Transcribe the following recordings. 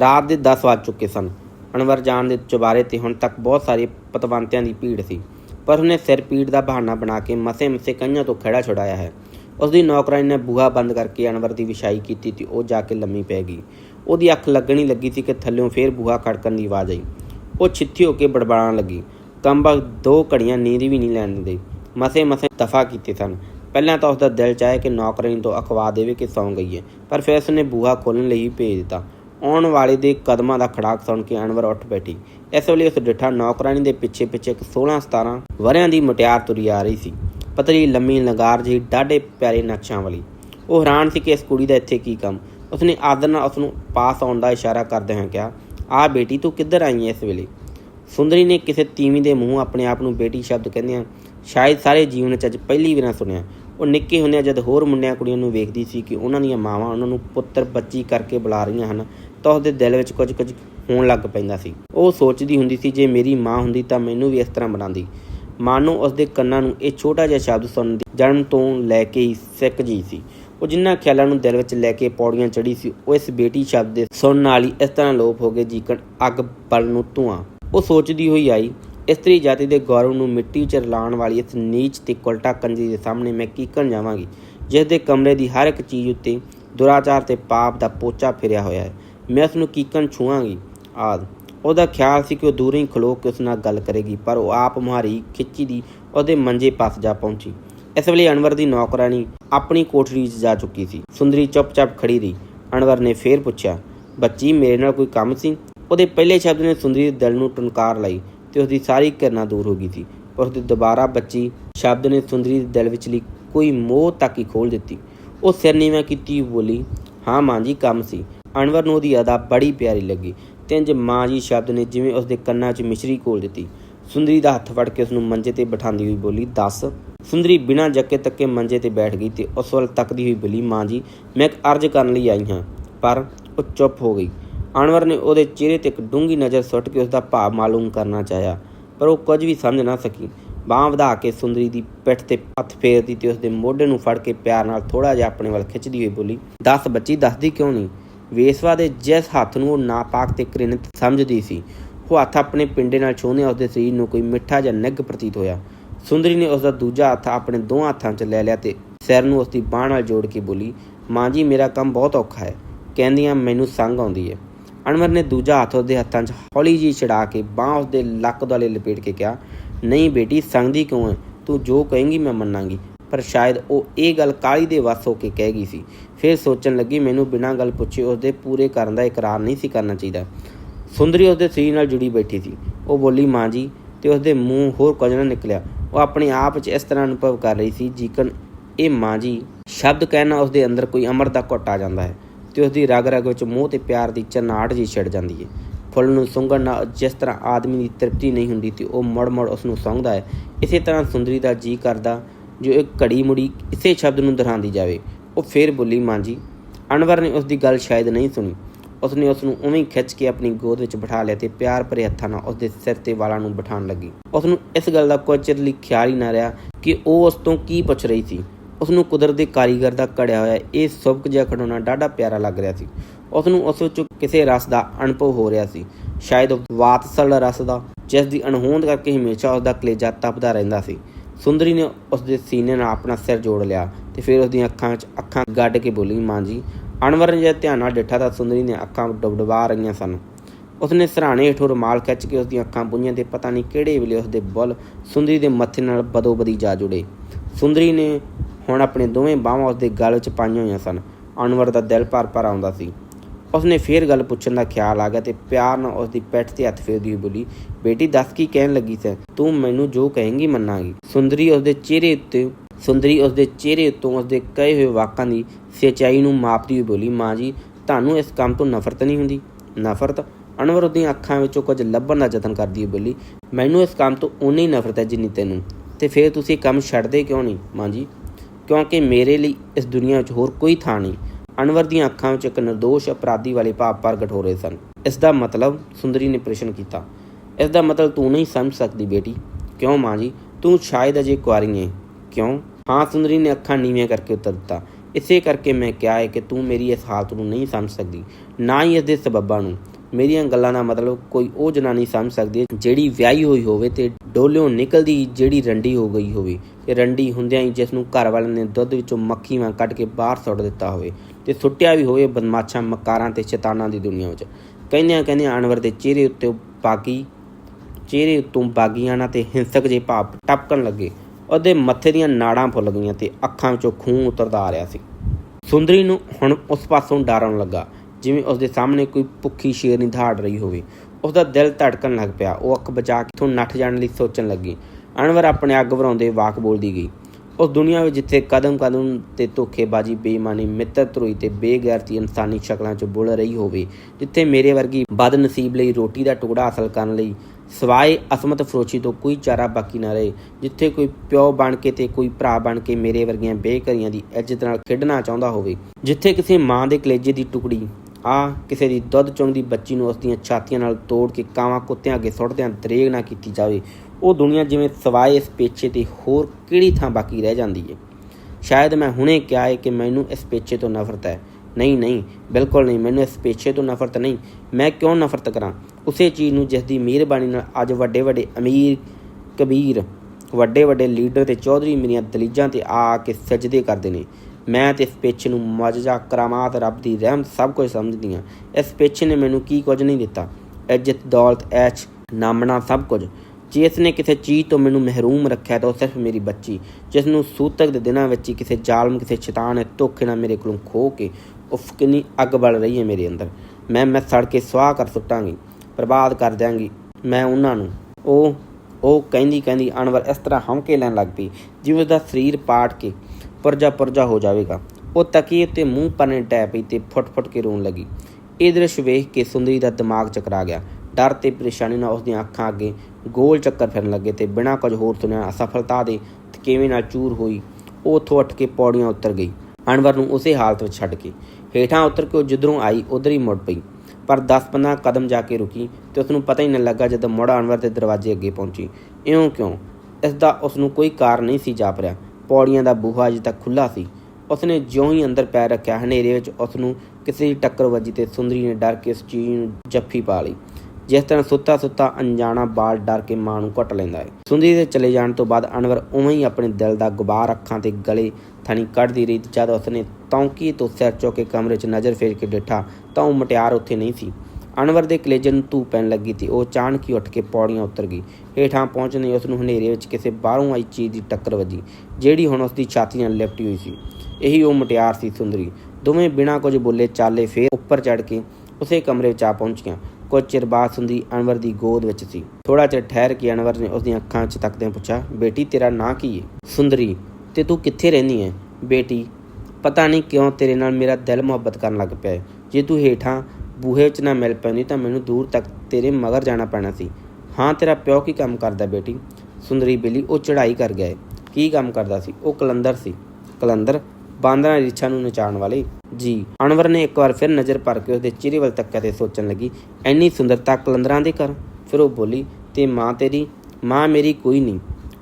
ਰਾਤ ਦੇ 10 ਵੱਜ ਚੁੱਕੇ ਸਨ। ਅਨਵਰ ਜਾਣ ਦੇ ਚੁਬਾਰੇ ਤੇ ਹੁਣ ਤੱਕ ਬਹੁਤ ਸਾਰੇ ਪਤਵੰਤਿਆਂ ਦੀ ਭੀੜ ਸੀ। ਪਰ ਉਹਨੇ ਸਿਰ ਪੀੜ ਦਾ ਬਹਾਨਾ ਬਣਾ ਕੇ ਮਸੇ ਮਸੇ ਕਈਆਂ ਤੋਂ ਖੜਾ ਛੁਡਾਇਆ ਹੈ। ਉਸ ਦੀ ਨੌਕਰਾਨੀ ਨੇ ਬੂਹਾ ਬੰਦ ਕਰਕੇ ਅਨਵਰ ਦੀ ਵਿਛਾਈ ਕੀਤੀ ਤੇ ਉਹ ਜਾ ਕੇ ਲੰਮੀ ਪੈ ਗਈ। ਉਹਦੀ ਅੱਖ ਲੱਗਣੀ ਲੱਗੀ ਸੀ ਕਿ ਥੱਲਿਓਂ ਫੇਰ ਬੂਹਾ ਖੜਕਣ ਦੀ ਆਵਾਜ਼ ਆਈ। ਉਹ ਛਿੱਥੀ ਹੋ ਕੇ ਬੜਬੜਾਉਣ ਲੱਗੀ। ਕੰਬਕ ਦੋ ਘੜੀਆਂ ਨੀਂਦ ਵੀ ਨਹੀਂ ਲੈਣ ਦਿੰਦੇ। ਮਸੇ ਮਸੇ ਦਫਾ ਕੀਤੇ ਸਨ। ਪਹਿਲਾਂ ਤਾਂ ਉਸ ਦਾ ਦਿਲ ਚਾਹੇ ਕਿ ਨੌਕਰਾਨੀ ਤੋਂ ਅਖਵਾ ਦੇਵੇ ਕਿ ਸੌਂ ਗਈ ਹੈ। ਪਰ ਫਿਰ ਉਸਨੇ ਬੂਹਾ ਖੋਲ੍ਹਣ ਲਈ ਭੇਜ ਦਿੱਤਾ। ਆਉਣ ਵਾਲੇ ਦੇ ਕਦਮਾਂ ਦਾ ਖੜਾਕ ਸੁਣ ਕੇ ਅਨਵਰ ਉੱਠ ਬੈਠੀ। ਇਸ ਵੇਲੇ ਉਸ ਡਿੱਠਾ ਨੌਕਰਾਨੀ ਦੇ ਪਿੱਛੇ ਪਿੱਛੇ ਇੱਕ 16 17 ਵਰਿਆਂ ਦੀ ਮੁਟਿਆਰ ਤੁਰੀ ਆ ਰਹੀ ਸੀ। ਪਤਲੀ, ਲੰਮੀ ਲੰਗਾਰ ਜਿਹੀ ਡਾਢੇ ਪਿਆਰੇ ਨਕਸ਼ਾਂ ਵਾਲੀ। ਉਹ ਹੈਰਾਨ ਸੀ ਕਿ ਇਸ ਕੁੜੀ ਦਾ ਇੱਥੇ ਕੀ ਕੰਮ। ਉਸਨੇ ਆਦਰ ਨਾਲ ਉਸ ਨੂੰ ਪਾਸ ਆਉਣ ਦਾ ਇਸ਼ਾਰਾ ਕਰਦੇ ਹੋਏ ਕਿਹਾ, ਆ ਬੇਟੀ, ਤੂੰ ਕਿੱਧਰ ਆਈ ਹੈ ਇਸ ਵੇਲੇ? ਸੁੰਦਰੀ ਨੇ ਕਿਸੇ ਤੀਵੀਂ ਦੇ ਮੂੰਹ ਆਪਣੇ ਆਪ ਨੂੰ ਬੇਟੀ ਸ਼ਬਦ ਕਹਿੰਦਿਆਂ ਸ਼ਾਇਦ ਸਾਰੇ ਜੀਵਨ ਵਿੱਚ ਅੱਜ ਪਹਿਲੀ ਵਾਰ ਸੁਣਿਆ। ਉਹ ਨਿੱਕੇ ਹੁੰਦਿਆਂ ਜਦ ਹੋਰ ਮੁੰਡਿਆਂ ਕੁੜੀਆਂ ਨੂੰ ਵੇਖਦੀ ਸੀ ਕਿ ਉਹਨਾਂ ਦੀਆਂ ਮਾਵਾਂ ਉਹਨਾਂ ਨੂੰ ਪੁੱਤਰ ਬੱਚੀ ਕਰਕੇ ਬੁਲਾ ਰਹੀਆਂ ਹਨ ਤਾਂ ਉਸਦੇ ਦਿਲ ਵਿੱਚ ਕੁਝ ਕੁਝ ਹੋਣ ਲੱਗ ਪੈਂਦਾ ਸੀ। ਉਹ ਸੋਚਦੀ ਹੁੰਦੀ ਸੀ, ਜੇ ਮੇਰੀ ਮਾਂ ਹੁੰਦੀ ਤਾਂ ਮੈਨੂੰ ਵੀ ਇਸ ਤਰ੍ਹਾਂ ਬਣਾਉਂਦੀ। ਮਾਂ ਨੂੰ ਉਸਦੇ ਕੰਨਾਂ ਨੂੰ ਇਹ ਛੋਟਾ ਜਿਹਾ ਸ਼ਬਦ ਸੁਣਨ ਦੀ ਜਨਮ ਤੋਂ ਲੈ ਕੇ ਹੀ ਸਿੱਕ ਜੀ ਸੀ। ਉਹ ਜਿੰਨਾ ਖਿਆਲਾਂ ਨੂੰ ਦਿਲ ਵਿੱਚ ਲੈ ਕੇ ਪੌੜੀਆਂ ਚੜੀ ਸੀ, ਉਹ ਇਸ ਬੇਟੀ ਸ਼ਬਦ ਦੇ ਸੁਣਨ ਨਾਲ ਹੀ ਇਸ ਤਰ੍ਹਾਂ ਲੋਪ ਹੋ ਗਏ ਜੀਕਣ ਅੱਗ ਬਲ ਨੂੰ ਧੂਆਂ। ਉਹ ਸੋਚਦੀ ਹੋਈ ਆਈ, ਇਸਤਰੀ ਜਾਤੀ ਦੇ ਗੌਰਵ ਨੂੰ ਮਿੱਟੀ 'ਚ ਰਲਾਉਣ ਵਾਲੀ ਇਸ ਨੀਚ ਤੇ ਕੁਲਟਾ ਕੰਜੀ ਦੇ ਸਾਹਮਣੇ ਮੈਂ ਕੀਕਣ ਜਾਵਾਂਗੀ ਜਿਸ ਦੇ ਕਮਰੇ ਦੀ ਹਰ ਇੱਕ ਚੀਜ਼ ਉੱਤੇ ਦੁਰਾਚਾਰ ਤੇ ਪਾਪ ਦਾ ਪੋਚਾ ਫਿਰਿਆ ਹੋਇਆ ਹੈ। ਮੈਂ ਉਸ ਨੂੰ ਕੀਕਣ ਛੂਆਂਗੀ ਆਦ। ਉਹਦਾ ਖਿਆਲ ਸੀ ਕਿ ਉਹ ਦੂਰ ਹੀ ਖਲੋ ਕੇ ਉਸ ਨਾਲ ਗੱਲ ਕਰੇਗੀ, ਪਰ ਉਹ ਆਪ ਮੁਹਾਰੀ ਖਿੱਚੀ ਦੀ ਉਹਦੇ ਮੰਜੇ ਪਾਸ ਜਾ ਪਹੁੰਚੀ। ਇਸ ਵੇਲੇ ਅਨਵਰ ਦੀ ਨੌਕਰਾਨੀ ਆਪਣੀ ਕੋਠੜੀ ਵਿੱਚ ਜਾ ਚੁੱਕੀ ਸੀ। ਸੁੰਦਰੀ ਚੁੱਪਚਾਪ ਖੜੀ ਰਹੀ। ਅਨਵਰ ਨੇ ਫੇਰ ਪੁੱਛਿਆ, ਬੱਚੀ, ਮੇਰੇ ਨਾਲ ਕੋਈ ਕੰਮ ਸੀ? ਉਹਦੇ ਪਹਿਲੇ ਸ਼ਬਦ ਨੇ ਸੁੰਦਰੀ ਦੇ ਦਿਲ ਨੂੰ ਟਨਕਾਰ ਲਈ ਤੇ ਉਸਦੀ ਸਾਰੀ ਘਿਰਨਾ ਦੂਰ ਹੋ ਗਈ ਸੀ। ਪਰ ਉਸਦੀ ਦੁਬਾਰਾ ਬੱਚੀ ਸ਼ਬਦ ਨੇ ਸੁੰਦਰੀ ਦੇ ਦਿਲ ਵਿੱਚਲੀ ਕੋਈ ਮੋਹ ਤੱਕ ਹੀ ਖੋਲ ਦਿੱਤੀ। ਉਹ ਸਿਰ ਨੀਵਾਂ ਕੀਤੀ ਬੋਲੀ, ਹਾਂ ਮਾਂ ਜੀ, ਕੰਮ ਸੀ। ਅਨਵਰ ਨੂੰ ਉਹਦੀ ਅਦਾ ਬੜੀ ਪਿਆਰੀ ਲੱਗੀ। ਤਿੰਜ ਮਾਂ ਜੀ ਸ਼ਬਦ ਨੇ ਜਿਵੇਂ ਉਸਦੇ ਕੰਨਾਂ 'ਚ ਮਿਸ਼ਰੀ ਘੋਲ ਦਿੱਤੀ। ਸੁੰਦਰੀ ਦਾ ਹੱਥ ਫੜ ਕੇ ਉਸ ਨੂੰ ਮੰਜੇ ਤੇ ਬਿਠਾਉਂਦੀ ਹੋਈ ਬੋਲੀ, ਦੱਸ। ਸੁੰਦਰੀ ਬਿਨਾਂ ਜੱਕੇ ਤੱਕੇ ਮੰਜੇ ਤੇ ਬੈਠ ਗਈ ਤੇ ਉਸ ਵੱਲ ਤੱਕਦੀ ਹੋਈ ਬੋਲੀ, ਮਾਂ ਜੀ, ਮੈਂ ਇੱਕ ਅਰਜ਼ ਕਰਨ ਲਈ ਆਈ ਹਾਂ। ਪਰ ਉਹ ਚੁੱਪ ਹੋ ਗਈ। ਅਨਵਰ ਨੇ ਉਹਦੇ ਚਿਹਰੇ ਤੇ ਇੱਕ ਡੂੰਗੀ ਨਜ਼ਰ ਸੁੱਟ ਕੇ ਉਸ ਦਾ ਭਾਵ ਮਾਲੂਮ ਕਰਨਾ ਚਾਹਿਆ, ਪਰ ਉਹ ਕੁਝ ਵੀ ਸਮਝ ਨਾ ਸਕੀ। ਬਾਂਹ ਵਧਾ ਕੇ ਸੁੰਦਰੀ ਦੀ ਪਿੱਠ ਤੇ ਹੱਥ ਫੇਰਦੀ ਤੇ ਉਸ ਦੇ ਮੋਢੇ ਨੂੰ ਫੜ ਕੇ ਪਿਆਰ ਨਾਲ ਥੋੜਾ ਜਿਹਾ ਆਪਣੇ ਵੱਲ ਖਿੱਚਦੀ ਹੋਈ ਬੋਲੀ, ਦੱਸ ਬੱਚੀ, ਦੱਸਦੀ ਕਿਉਂ ਨਹੀਂ? ਵੇਸਵਾ ਦੇ ਜਿਸ ਹੱਥ ਨੂੰ ਉਹ ਨਾਪਾਕ ਤੇ ਘ੍ਰਿਣਿਤ ਸਮਝਦੀ ਸੀ, ਉਹ ਹੱਥ ਆਪਣੇ ਪਿੰਡੇ ਨਾਲ ਛੂਹਦਿਆਂ ਉਸਦੇ ਸਰੀਰ ਨੂੰ ਕੋਈ ਮਿੱਠਾ ਜਾਂ ਨਿੱਘ ਪ੍ਰਤੀਤ ਹੋਇਆ। ਸੁੰਦਰੀ ਨੇ ਉਸਦਾ ਦੂਜਾ ਹੱਥ ਆਪਣੇ ਦੋਹਾਂ ਹੱਥਾਂ 'ਚ ਲੈ ਲਿਆ ਤੇ ਸਿਰ ਨੂੰ ਉਸਦੀ ਬਾਂਹ ਨਾਲ ਜੋੜ ਕੇ ਬੋਲੀ, ਮਾਂ ਜੀ, ਮੇਰਾ ਕੰਮ ਬਹੁਤ ਔਖਾ ਹੈ। ਕਹਿੰਦੀਆਂ, ਮੈਨੂੰ ਸੰਗ ਆਉਂਦੀ ਹੈ। ਅਨਵਰ ਨੇ ਦੂਜਾ ਹੱਥ ਉਸਦੇ ਹੱਥਾਂ 'ਚ ਹੌਲੀ ਜਿਹੀ ਛਡਾ ਕੇ ਬਾਂਹ ਉਸਦੇ ਲੱਕ ਦੁਆਲੇ ਲਪੇਟ ਕੇ ਕਿਹਾ, ਨਹੀਂ ਬੇਟੀ, ਸੰਗਦੀ ਕਿਉਂ ਹੈ? ਤੂੰ ਜੋ ਕਹੇਂਗੀ, ਮੈਂ ਮੰਨਾਂਗੀ। ਪਰ ਸ਼ਾਇਦ ਉਹ ਇਹ ਗੱਲ ਕਾਲੀ ਦੇ ਵੱਸ ਹੋ ਕੇ ਕਹਿ ਗਈ ਸੀ। ਫਿਰ ਸੋਚਣ ਲੱਗੀ, ਮੈਨੂੰ ਬਿਨਾਂ ਗੱਲ ਪੁੱਛੇ ਉਸਦੇ ਪੂਰੇ ਕਰਨ ਦਾ ਇਕਰਾਰ ਨਹੀਂ ਸੀ ਕਰਨਾ ਚਾਹੀਦਾ। ਸੁੰਦਰੀ ਉਸਦੇ ਸਰੀਰ ਨਾਲ ਜੁੜੀ ਬੈਠੀ ਸੀ। ਉਹ ਬੋਲੀ, ਮਾਂ ਜੀ, ਤੇ ਉਸਦੇ ਮੂੰਹ ਹੋਰ ਕੁਝ ਨਾ ਨਿਕਲਿਆ। ਉਹ ਆਪਣੇ ਆਪ 'ਚ ਇਸ ਤਰ੍ਹਾਂ ਅਨੁਭਵ ਕਰ ਰਹੀ ਸੀ ਜੀਕਨ ਇਹ ਮਾਂ ਜੀ ਸ਼ਬਦ ਕਹਿਣਾ ਉਸਦੇ ਅੰਦਰ ਕੋਈ ਅਮਰ ਦਾ ਘੁੱਟ ਆ ਜਾਂਦਾ ਹੈ ਤੇ ਉਸਦੀ ਰਗ ਰਗ ਵਿੱਚ ਮੋਹ ਤੇ ਪਿਆਰ ਦੀ ਚਨਾਟ ਜੀ ਛਿੜ ਜਾਂਦੀ ਹੈ। ਫੁੱਲ ਨੂੰ ਸੁੰਘਣ ਨਾਲ ਜਿਸ ਤਰ੍ਹਾਂ ਆਦਮੀ ਦੀ ਤ੍ਰਿਪਤੀ ਨਹੀਂ ਹੁੰਦੀ ਤੇ ਉਹ ਮੜ ਮੜ ਉਸ ਨੂੰ ਸੁੰਘਦਾ ਹੈ, ਇਸੇ ਤਰ੍ਹਾਂ ਸੁੰਦਰੀ ਦਾ ਜੀ ਕਰਦਾ ਜੋ ਇੱਕ ਘੜੀ ਮੁੜੀ ਇਸੇ ਸ਼ਬਦ ਨੂੰ ਦੁਹਰਾਉਂਦੀ ਜਾਵੇ, ਉਹ ਫੇਰ ਬੋਲੀ, ਮਾਂ ਜੀ, ਅਨਵਰ ਨੇ ਉਸ ਦੀ ਗੱਲ ਸ਼ਾਇਦ ਨਹੀਂ ਸੁਣੀ। ਉਸਨੇ ਉਸ ਨੂੰ ਉਵੇਂ ਹੀ ਖਿੱਚ ਕੇ ਆਪਣੀ ਗੋਦ ਵਿੱਚ ਬਿਠਾ ਲਿਆ ਤੇ ਪਿਆਰ ਭਰੇ ਹੱਥਾਂ ਨਾਲ ਉਸਦੇ ਸਿਰ ਤੇ ਵਾਲਾਂ ਨੂੰ ਬਿਠਾਉਣ ਲੱਗੀ। ਉਸ ਨੂੰ ਇਸ ਗੱਲ ਦਾ ਕੋਈ ਚਿਰ ਲਈ ਖਿਆਲ ਹੀ ਨਾ ਰਿਹਾ ਕਿ ਉਹ ਉਸ ਤੋਂ ਕੀ ਪੁੱਛ ਰਹੀ ਸੀ। ਉਸ ਨੂੰ ਕੁਦਰਤ ਦੇ ਕਾਰੀਗਰ ਦਾ ਘੜਿਆ ਹੋਇਆ ਇਹ ਸੁਬਕ ਜਿਹਾ ਖਿਡੌਣਾ ਡਾਢਾ ਪਿਆਰਾ ਲੱਗ ਰਿਹਾ ਸੀ। ਉਸ ਨੂੰ ਉਸ ਵਿੱਚੋਂ ਕਿਸੇ ਰਸ ਦਾ ਅਨੁਭਵ ਹੋ ਰਿਹਾ ਸੀ। ਸ਼ਾਇਦ ਵਾਤਸਲ ਰਸ ਦਾ, ਜਿਸ ਦੀ ਅਣਹੋਂਦ ਕਰਕੇ ਹਮੇਸ਼ਾ ਉਸ ਦਾ ਕਲੇਜਾ ਤਪਦਾ ਰਹਿੰਦਾ ਸੀ। ਸੁੰਦਰੀ ਨੇ ਉਸ ਦੇ ਸੀਨੇ ਨਾਲ ਆਪਣਾ ਸਿਰ ਜੋੜ ਲਿਆ ਤੇ ਫਿਰ ਉਸ ਦੀਆਂ ਅੱਖਾਂ 'ਚ ਅੱਖਾਂ ਗੱਡ ਕੇ ਬੋਲੀ, ਮਾਂ ਜੀ, ਅਨਵਰ ਨੇ ਜਦ ਧਿਆਨ ਨਾਲ ਡਿੱਠਾ ਤਾਂ ਸੁੰਦਰੀ ਨੇ ਅੱਖਾਂ ਡੁਬਡਬਾ ਰਹੀਆਂ ਸਨ। ਉਸਨੇ ਸਰਾਣੇ ਹੇਠੋਂ ਰੁਮਾਲ ਖਿੱਚ ਕੇ ਉਸ ਦੀਆਂ ਅੱਖਾਂ ਪੁੰਝੀਆਂ ਤੇ ਪਤਾ ਨਹੀਂ ਕਿਹੜੇ ਵੇਲੇ ਉਸ ਦੇ ਬੁੱਲ ਸੁੰਦਰੀ ਦੇ ਮੱਥੇ ਨਾਲ ਬਦੋਬਦੀ ਜਾ ਜੁੜੇ। ਸੁੰਦਰੀ ਨੇ ਹੁਣ ਆਪਣੇ ਦੋਵੇਂ ਬਾਹਾਂ ਉਸ ਦੇ ਗਲ ਵਿੱਚ ਪਾਈਆਂ ਹੋਈਆਂ ਸਨ। ਅਨਵਰ ਦਾ ਦਿਲ ਭਰ ਭਰ ਆਉਂਦਾ ਸੀ। ਉਸਨੇ ਫੇਰ ਗੱਲ ਪੁੱਛਣ ਦਾ ਖਿਆਲ ਆ ਗਿਆ ਤੇ ਪਿਆਰ ਨਾਲ ਉਸਦੀ ਪਿੱਠ ਤੇ ਹੱਥ ਫੇਰਦੀ ਹੋਈ ਬੋਲੀ, ਬੇਟੀ, ਦੱਸ ਕੀ ਕਹਿਣ ਲੱਗੀ ਸੈਂ? ਤੂੰ ਮੈਨੂੰ ਜੋ ਕਹੇਂਗੀ ਮੰਨਾਂਗੀ। ਸੁੰਦਰੀ ਉਸਦੇ ਚਿਹਰੇ ਉੱਤੇ, ਸੁੰਦਰੀ ਉਸਦੇ ਚਿਹਰੇ ਉੱਤੋਂ ਉਸਦੇ ਕਹੇ ਹੋਏ ਵਾਕਾਂ ਦੀ ਸੱਚਾਈ ਨੂੰ ਮਾਪਦੀ ਹੋਈ ਬੋਲੀ, ਮਾਂ ਜੀ, ਤੁਹਾਨੂੰ ਇਸ ਕੰਮ ਤੋਂ ਨਫ਼ਰਤ ਨਹੀਂ ਹੁੰਦੀ? ਨਫ਼ਰਤ? ਅਨਵਰ ਉਹਦੀਆਂ ਅੱਖਾਂ ਵਿੱਚੋਂ ਕੁਝ ਲੱਭਣ ਦਾ ਯਤਨ ਕਰਦੀ ਹੋਈ ਬੋਲੀ, ਮੈਨੂੰ ਇਸ ਕੰਮ ਤੋਂ ਉਨੀ ਹੀ ਨਫ਼ਰਤ ਹੈ ਜਿੰਨੀ ਤੈਨੂੰ। ਤੇ ਫਿਰ ਤੁਸੀਂ ਕੰਮ ਛੱਡਦੇ ਕਿਉਂ ਨਹੀਂ, ਮਾਂ ਜੀ? ਕਿਉਂਕਿ ਮੇਰੇ ਲਈ ਇਸ ਦੁਨੀਆ ਵਿੱਚ ਹੋਰ ਕੋਈ ਥਾਂ ਨਹੀਂ। ਅਨਵਰ ਦੀਆਂ ਅੱਖਾਂ ਵਿੱਚ ਇੱਕ ਨਿਰਦੋਸ਼ ਅਪਰਾਧੀ ਵਾਲੇ ਭਾਵ ਪ੍ਰਗਟ ਹੋ ਰਹੇ ਸਨ। ਇਸ ਦਾ ਮਤਲਬ ਸੁੰਦਰੀ ਨੇ ਪ੍ਰਸ਼ਨ ਕੀਤਾ। ਇਸ ਦਾ ਮਤਲਬ ਤੂੰ ਨਹੀਂ ਸਮਝ ਸਕਦੀ ਬੇਟੀ। ਕਿਉਂ ਮਾਂ ਜੀ? ਤੂੰ ਸ਼ਾਇਦ ਅਜੇ ਕੁਆਰੀ ਹੈ ਕਿਉਂ? ਹਾਂ, ਸੁੰਦਰੀ ਨੇ ਅੱਖਾਂ ਨੀਵੀਆਂ ਕਰਕੇ ਉੱਤਰ ਦਿੱਤਾ। ਇਸੇ ਕਰਕੇ ਮੈਂ ਕਿਹਾ ਹੈ ਕਿ ਤੂੰ ਮੇਰੀ ਇਸ ਹਾਲਤ ਨੂੰ ਨਹੀਂ ਸਮਝ ਸਕਦੀ, ਨਾ ਹੀ ਇਸ ਦੇ ਸਬੱਬਾਂ ਨੂੰ। ਮੇਰੀਆਂ ਗੱਲਾਂ ਦਾ ਮਤਲਬ ਕੋਈ ਉਹ ਜਨਾਨੀ ਸਮਝ ਸਕਦੀ ਹੈ ਜਿਹੜੀ ਵਿਆਹੀ ਹੋਈ ਹੋਵੇ ਤੇ ਡੋਲਿਓਂ ਨਿਕਲਦੀ ਜਿਹੜੀ ਰੰਡੀ ਹੋ ਗਈ ਹੋਵੇ। ਤੇ ਰੰਡੀ ਹੁੰਦਿਆਂ ਹੀ ਜਿਸ ਨੂੰ ਘਰ ਵਾਲਿਆਂ ਨੇ ਦੁੱਧ ਵਿੱਚੋਂ ਮੱਖੀ ਵਾਂ ਕੱਢ ਕੇ ਬਾਹਰ ਸੁੱਟ ਦਿੱਤਾ ਹੋਵੇ। ਤੇ ਸੁੱਟਿਆ ਵੀ ਹੋਵੇ ਬਦਮਾਸ਼ਾਂ ਮਕਾਰਾਂ ਤੇ ਸ਼ੈਤਾਨਾਂ ਦੀ ਦੁਨੀਆ ਵਿੱਚ। ਕਹਿੰਦਿਆਂ ਕਹਿੰਦਿਆਂ ਅਨਵਰ ਦੇ ਚਿਹਰੇ ਉੱਤੇ ਬਾਗੀ ਚਿਹਰੇ ਉੱਤੋਂ ਬਾਗੀਆਂ ਨਾਲ ਤੇ ਹਿੰਸਕ ਜਿਹੇ ਭਾਵ ਟਪਕਣ ਲੱਗੇ। ਉਹਦੇ ਮੱਥੇ ਦੀਆਂ ਨਾੜਾਂ ਫੁੱਲ ਗਈਆਂ ਤੇ ਅੱਖਾਂ ਵਿੱਚੋਂ ਖੂਨ ਉਤਰਦਾ ਆ ਰਿਹਾ ਸੀ। ਸੁੰਦਰੀ ਨੂੰ ਹੁਣ ਉਸ ਪਾਸੋਂ ਡਰ ਲੱਗਾ, ਜਿਵੇਂ ਉਸ ਦੇ ਸਾਹਮਣੇ ਕੋਈ ਭੁੱਖੀ ਸ਼ੇਰਨੀ ਦਹਾੜ ਰਹੀ ਹੋਵੇ। ਉਸ ਦਾ ਦਿਲ ਧੜਕਣ ਲੱਗ ਪਿਆ। ਉਹ ਅੱਖ ਬਚਾ ਕੇ ਤੋਂ ਨੱਠ ਜਾਣ ਲਈ ਸੋਚਣ ਲੱਗੀ। ਅਨਵਰ ਆਪਣੇ ਅੱਗ ਵਰਾਉਂਦੇ ਵਾਕ ਬੋਲਦੀ ਗਈ। ਉਸ ਦੁਨੀਆ ਵਿੱਚ ਜਿੱਥੇ ਕਦਮ ਕਦਮ ਤੇ ਧੋਖੇਬਾਜ਼ੀ, ਬੇਈਮਾਨੀ ਮਿੱਤਰਤਰੋਈ ਤੇ ਬੇਗੈਰਤੀ ਇਨਸਾਨੀ ਸ਼ਕਲਾਂ 'ਚ ਬੁਲ ਰਹੀ ਹੋਵੇ, ਜਿੱਥੇ ਮੇਰੇ ਵਰਗੀ ਬਦਨਸੀਬ ਲਈ ਰੋਟੀ ਦਾ ਟੁਕੜਾ ਹਾਸਲ ਕਰਨ ਲਈ ਸਵਾਏ ਅਸਮਤ ਫਰੋਸ਼ੀ ਤੋਂ ਕੋਈ ਚਾਰਾ ਬਾਕੀ ਨਾ ਰਹੇ, ਜਿੱਥੇ ਕੋਈ ਪਿਓ ਬਣ ਕੇ ਤੇ ਕੋਈ ਭਰਾ ਬਣ ਕੇ ਮੇਰੇ ਵਰਗੀਆਂ ਬੇਕਰੀਆਂ ਦੀ ਇੱਜ਼ਤ ਨਾਲ ਖੇਡਣਾ ਚਾਹੁੰਦਾ ਹੋਵੇ, ਜਿੱਥੇ ਕਿਸੇ ਮਾਂ ਦੇ ਕਲੇਜੇ ਦੀ ਟੁਕੜੀ, ਆ ਕਿਸੇ ਦੀ ਦੁੱਧ ਚੁੰਗਦੀ ਬੱਚੀ ਨੂੰ ਉਸ ਦੀਆਂ ਛਾਤੀਆਂ ਨਾਲ ਤੋੜ ਕੇ ਕਾਵਾਂ ਕੁੱਤਿਆਂ ਅੱਗੇ ਸੁੱਟਦਿਆਂ ਦਰੇਗ ਨਾ ਕੀਤੀ ਜਾਵੇ ਉਹ ਦੁਨੀਆ ਜਿਵੇਂ ਸਵਾਏ ਇਸ ਪੇਚੇ ਤੇ ਹੋਰ ਕਿਹੜੀ ਥਾਂ ਬਾਕੀ ਰਹਿ ਜਾਂਦੀ ਏ? ਸ਼ਾਇਦ ਮੈਂ ਹੁਣੇ ਕਿਹਾ ਹੈ ਕਿ ਮੈਨੂੰ ਇਸ ਪੇਚੇ ਤੋਂ ਨਫ਼ਰਤ ਹੈ। ਨਹੀਂ ਨਹੀਂ, ਬਿਲਕੁਲ ਨਹੀਂ, ਮੈਨੂੰ ਇਸ ਪੇਚੇ ਤੋਂ ਨਫ਼ਰਤ ਨਹੀਂ। ਮੈਂ ਕਿਉਂ ਨਫ਼ਰਤ ਕਰਾਂ? ਉਸੇ ਚੀਜ਼ ਨੂੰ ਜਿਸ ਦੀ ਮਿਹਰਬਾਨੀ ਨਾਲ ਅੱਜ ਵੱਡੇ ਵੱਡੇ ਅਮੀਰ, ਕਬੀਰ, ਵੱਡੇ ਵੱਡੇ ਲੀਡਰ ਤੇ ਚੌਧਰੀ ਮੇਰੀਆਂ ਦਲੀਜਾਂ ਤੇ ਆ ਕੇ ਸਜਦੇ ਕਰਦੇ ਨੇ। ਮੈਂ ਤੇ ਇਸ ਪੇਛੇ ਨੂੰ ਮਜਜਾ, ਕਰਾਮਾਤ, ਰੱਬ ਦੀ ਰਹਿਮ ਸਭ ਕੁਝ ਸਮਝਦੀ ਹਾਂ। ਇਸ ਪੇਛੇ ਨੇ ਮੈਨੂੰ ਕੀ ਕੁਝ ਨਹੀਂ ਦਿੱਤਾ? ਇੱਜ਼ਤ, ਦੌਲਤ ਐਸ਼ ਨਾਮਣਾ ਸਭ ਕੁਝ। ਜੇ ਨੇ ਕਿਸੇ ਚੀਜ਼ ਤੋਂ ਮੈਨੂੰ ਮਹਿਰੂਮ ਰੱਖਿਆ ਤਾਂ ਉਹ ਸਿਰਫ ਮੇਰੀ ਬੱਚੀ। ਜਿਸ ਨੂੰ ਸੂਤਕ ਦੇ ਦਿਨਾਂ ਵਿੱਚ ਹੀ ਕਿਸੇ ਜ਼ਾਲਮ, ਕਿਸੇ ਸ਼ੈਤਾਨ ਨੇ ਧੋਖੇ ਨਾਲ ਮੇਰੇ ਕੋਲੋਂ ਖੋ ਕੇ ਉਫ ਕਿੰਨੀ ਅੱਗ ਬਲ ਰਹੀ ਹੈ ਮੇਰੇ ਅੰਦਰ। ਮੈਂ ਮੈਂ ਸੜ ਕੇ ਸਵਾਹ ਕਰ ਸੁੱਟਾਂਗੀ, ਬਰਬਾਦ ਕਰ ਦਿਆਂਗੀ ਮੈਂ ਉਹਨਾਂ ਨੂੰ। ਉਹ ਉਹ ਕਹਿੰਦੀ ਕਹਿੰਦੀ ਅਨਵਰ ਇਸ ਤਰ੍ਹਾਂ ਹਮਕੇ ਲੈਣ ਲੱਗ ਪਈ, ਜਿਵੇਂ ਉਹਦਾ ਸਰੀਰ ਪਾਟ ਕੇ ਪਰਜਾ ਪਰਜਾ ਹੋ ਜਾਵੇਗਾ। ਉਹ ਤਕੀਏ ਤੇ ਮੂੰਹ ਪੰਨੇ ਟੈ ਪਈ ਤੇ ਫੁੱਟ-ਫੁੱਟ ਕੇ ਰੋਣ ਲੱਗੀ। ਇਹ ਦ੍ਰਿਸ਼ ਵੇਖ ਕੇ ਸੁੰਦਰੀ ਦਾ ਦਿਮਾਗ ਚਕਰਾ ਗਿਆ। ਡਰ ਤੇ ਪਰੇਸ਼ਾਨੀ ਨਾਲ ਉਸ ਦੀਆਂ ਅੱਖਾਂ ਅੱਗੇ ਗੋਲ ਚੱਕਰ ਫਿਰਨ ਲੱਗੇ ਤੇ ਬਿਨਾਂ ਕੁਝ ਹੋਰ ਸੁਣਿਆ ਅਸਫਲਤਾ ਦੇ ਥਕੇਵੇਂ ਨਾਲ ਚੂਰ ਹੋਈ, ਉਹ ਉੱਥੋਂ ਉੱਠ ਕੇ ਪੌੜੀਆਂ ਉਤਰ ਗਈ। ਅਨਵਰ ਨੂੰ ਉਸੇ ਹਾਲਤ ਵਿੱਚ ਛੱਡ ਕੇ ਹੇਠਾਂ ਉਤਰ ਕੇ ਉਹ ਜਿੱਧਰੋਂ ਆਈ, ਉਧਰ ਹੀ ਮੁੜ ਪਈ। ਪਰ 10-15 ਕਦਮ ਜਾ ਕੇ ਰੁਕੀ ਤੇ ਉਸ ਨੂੰ ਪਤਾ ਹੀ ਨਹੀਂ ਲੱਗਾ ਜਦੋਂ ਮੁੜ ਅਨਵਰ ਦੇ ਦਰਵਾਜ਼ੇ ਅੱਗੇ ਪਹੁੰਚੀ। ਇਉਂ ਕਿਉਂ? ਇਸ ਦਾ ਉਸ ਨੂੰ ਕੋਈ ਕਾਰਨ ਨਹੀਂ ਸੀ ਜਾਪ ਰਿਹਾ। ਪੌੜੀਆਂ ਦਾ ਬੂਹਾ ਅਜੇ ਤੱਕ ਖੁੱਲਾ ਸੀ। ਉਸਨੇ ਜਿਉਂ ਹੀ ਅੰਦਰ ਪੈਰ ਰੱਖਿਆ, ਹਨੇਰੇ ਵਿੱਚ ਉਸ ਨੂੰ ਕਿਸੇ ਦੀ ਟੱਕਰ ਵੱਜੀ ਤੇ ਸੁੰਦਰੀ ਨੇ ਡਰ ਕੇ ਉਸ ਚੀਜ਼ ਨੂੰ ਜੱਫੀ ਪਾ ਲਈ। ਜਿਸ ਤਰ੍ਹਾਂ ਸੁੱਤਾ ਸੁੱਤਾ ਅਣਜਾਣਾ ਬਾਲ ਡਰ ਕੇ ਮਾਂ ਨੂੰ ਘੁੱਟ ਲੈਂਦਾ ਹੈ। ਸੁੰਦਰੀ ਦੇ ਚਲੇ ਜਾਣ ਤੋਂ ਬਾਅਦ ਅਨਵਰ ਉਵੇਂ ਹੀ ਆਪਣੇ ਦਿਲ ਦਾ ਗੁਬਾਰ ਅੱਖਾਂ ਤੇ ਗਲੇ ਥਣੀ ਕੱਢਦੀ ਰਹੀ ਜਦ ਉਸਨੇ ਤੌਂਕੀ ਤੋਂ ਸਿਰ ਚੁੱਕ ਕੇ ਕਮਰੇ 'ਚ ਨਜ਼ਰ ਫੇਰ ਕੇ ਡਿੱਠਾ ਤਾਂ ਉਹ ਮਟਿਆਰ ਉੱਥੇ ਨਹੀਂ ਸੀ। ਅਨਵਰ ਦੇ ਕਲੇਜੇ ਨੂੰ ਧੂ ਪੈਣ ਲੱਗੀ ਤੇ ਉਹ ਅਚਾਨਕ ਹੀ ਉੱਠ ਕੇ ਪੌੜੀਆਂ ਉਤਰ ਗਈ। ਹੇਠਾਂ ਪਹੁੰਚਣੇ ਉਸ ਨੂੰ ਹਨੇਰੇ ਵਿੱਚ ਕਿਸੇ ਬਾਹਰੋਂ ਆਈ ਚੀਜ਼ ਦੀ ਟੱਕਰ ਵੱਜੀ, ਜਿਹੜੀ ਹੁਣ ਉਸ ਦੀ ਛਾਤੀ ਨਾਲ ਲਿਪਟੀ ਹੋਈ ਸੀ। ਇਹੀ ਉਹ ਮਟਿਆਰ ਸੀ ਸੁੰਦਰੀ। ਦੋਵੇਂ ਬਿਨਾਂ ਕੁਝ ਬੋਲੇ ਚਾਲੇ ਫੇਰ ਉੱਪਰ ਚੜ ਕੇ ਉਸੇ ਕਮਰੇ 'ਚ ਆ ਪਹੁੰਚੀਆਂ ਕੁਝ ਚਿਰ ਬਾਅਦ ਸੁੰਦਰੀ ਅਨਵਰ ਦੀ ਗੋਦ ਵਿੱਚ ਸੀ। ਥੋੜਾ ਚਿਰ ਠਹਿਰ ਕੇ ਅਨਵਰ ਨੇ ਉਸ ਦੀਆਂ ਅੱਖਾਂ 'ਚ ਤੱਕਦਿਆਂ ਪੁੱਛਿਆ, ਬੇਟੀ, ਤੇਰਾ ਨਾਂ ਕੀ ਹੈ ਸੁੰਦਰੀ, ਤੇ ਤੂੰ ਕਿੱਥੇ ਰਹਿੰਦੀ ਹੈ ਬੇਟੀ, ਪਤਾ ਨਹੀਂ ਕਿਉਂ ਤੇਰੇ ਨਾਲ ਮੇਰਾ ਦਿਲ ਮੁਹੱਬਤ ਕਰਨ ਲੱਗ ਪਿਆ ਜੇ ਤੂੰ ਹੇਠਾਂ ਬੂਹੇ ਵਿੱਚ ਨਾ ਮਿਲ ਪੈਂਦੀ ਤਾਂ ਮੈਨੂੰ ਦੂਰ ਤੱਕ ਤੇਰੇ ਮਗਰ ਜਾਣਾ ਪੈਣਾ ਸੀ। ਹਾਂ, ਤੇਰਾ ਪਿਓ ਕੀ ਕੰਮ ਕਰਦਾ ਬੇਟੀ? ਸੁੰਦਰੀ ਬਿੱਲੀ, ਉਹ ਚੜ੍ਹਾਈ ਕਰ ਗਿਆ ਕੀ ਕੰਮ ਕਰਦਾ ਸੀ? ਉਹ ਕਲੰਦਰ ਸੀ। ਕਲੰਦਰ? ਬਾਂਦਰਾਂ ਦੀ ਨੂੰ ਨਚਾਉਣ ਵਾਲੇ। ਜੀ, ਅਨਵਰ ਨੇ ਇੱਕ ਵਾਰ ਫਿਰ ਨਜ਼ਰ ਭਰ ਕੇ ਉਸਦੇ ਚਿਹਰੇ ਵੱਲ ਤੱਕਿਆ ਤੇ ਸੋਚਣ ਲੱਗੀ, ਐਨੀ ਸੁੰਦਰਤਾ ਕਲੰਦਰਾਂ ਦੇ ਘਰ? ਫਿਰ ਉਹ ਬੋਲੀ, ਤੇ ਮਾਂ ਤੇਰੀ? ਮਾਂ ਮੇਰੀ ਕੋਈ ਨਹੀਂ।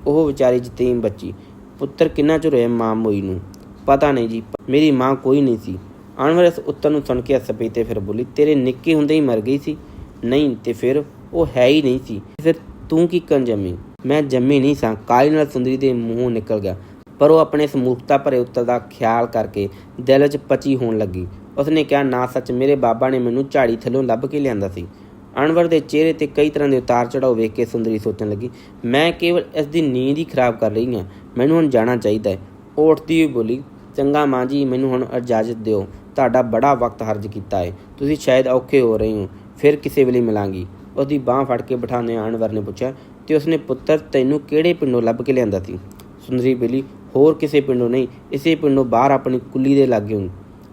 ਉਹ ਵਿਚਾਰੀ ਜਤੀਮ ਬੱਚੀ, ਪੁੱਤਰ ਕਿੰਨਾ ਚਿਰ ਹੋਇਆ ਮਾਂ ਮੋਈ ਨੂੰ? ਪਤਾ ਨਹੀਂ ਜੀ ਮੇਰੀ ਮਾਂ ਕੋਈ ਨਹੀਂ ਸੀ। ਅਨਵਰ ਇਸ ਉੱਤਰ ਨੂੰ ਸੁਣ ਕੇ ਹੱਸ ਪਈ ਤੇ ਫਿਰ ਬੋਲੀ, ਤੇਰੇ ਨਿੱਕੇ ਹੁੰਦੇ ਹੀ ਮਰ ਗਈ ਸੀ? ਨਹੀਂ, ਤੇ ਫਿਰ ਉਹ ਹੈ ਹੀ ਨਹੀਂ ਸੀ। ਫਿਰ ਤੂੰ ਕੀ ਕੰ ਜੰਮੀ? ਮੈਂ ਜੰਮੀ ਨਹੀਂ ਸਾਂ। ਕਾਲੀ ਨਾਲ ਸੁੰਦਰੀ ਦੇ ਮੂੰਹੋਂ ਨਿਕਲ ਗਿਆ। ਪਰ ਉਹ ਆਪਣੇ ਇਸ ਭਰੇ ਉੱਤਰ ਦਾ ਖਿਆਲ ਕਰਕੇ ਦਿਲ ਵਿੱਚ ਪਚੀ ਹੋਣ ਲੱਗੀ। ਉਸਨੇ ਕਿਹਾ, ਨਾ ਸੱਚ, ਮੇਰੇ ਬਾਬਾ ਨੇ ਮੈਨੂੰ ਝਾੜੀ ਥੱਲੋਂ ਲੱਭ ਕੇ ਲਿਆਂਦਾ ਸੀ। ਅਨਵਰ ਦੇ ਚਿਹਰੇ ਤੇ ਕਈ ਤਰ੍ਹਾਂ ਦੇ ਉਤਾਰ ਚੜਾਓ ਵੇਖ ਕੇ ਸੁੰਦਰੀ ਸੋਚਣ ਲੱਗੀ, ਮੈਂ ਕੇਵਲ ਇਸ ਦੀ ਨੀਂਦ ਹੀ ਖਰਾਬ ਕਰ ਰਹੀ ਹਾਂ। ਮੈਨੂੰ ਹੁਣ ਜਾਣਾ ਚਾਹੀਦਾ ਹੈ। ਉਹ ਉੱਠਦੀ ਹੋਈ ਬੋਲੀ, ਚੰਗਾ ਮਾਂ ਜੀ, ਮੈਨੂੰ ਹੁਣ ਇਜਾਜ਼ਤ ਦਿਓ। ਤੁਹਾਡਾ ਬੜਾ ਵਕਤ ਹਰਜ ਕੀਤਾ ਹੈ। ਤੁਸੀਂ ਸ਼ਾਇਦ ਔਖੇ ਹੋ ਰਹੇ ਹੋ। ਫਿਰ ਕਿਸੇ ਵੇਲੇ ਮਿਲਾਂਗੀ। ਉਹਦੀ ਬਾਹ ਫੜ ਕੇ ਬਿਠਾਉਂਦੇ ਅਨਵਰ ਨੇ ਪੁੱਛਿਆ, ਤੇ ਉਸਨੇ ਪੁੱਤਰ ਤੈਨੂੰ ਕਿਹੜੇ ਪਿੰਡੋਂ ਲੱਭ ਕੇ ਲਿਆਂਦਾ ਸੀ? ਸੁੰਦਰੀ ਬੇਲੀ ਹੋਰ ਕਿਸੇ ਪਿੰਡੋਂ ਨਹੀਂ, ਇਸੇ ਪਿੰਡੋਂ ਬਾਹਰ ਆਪਣੀ ਕੁੱਲੀ ਦੇ ਲਾਗੇ ਹੂੰ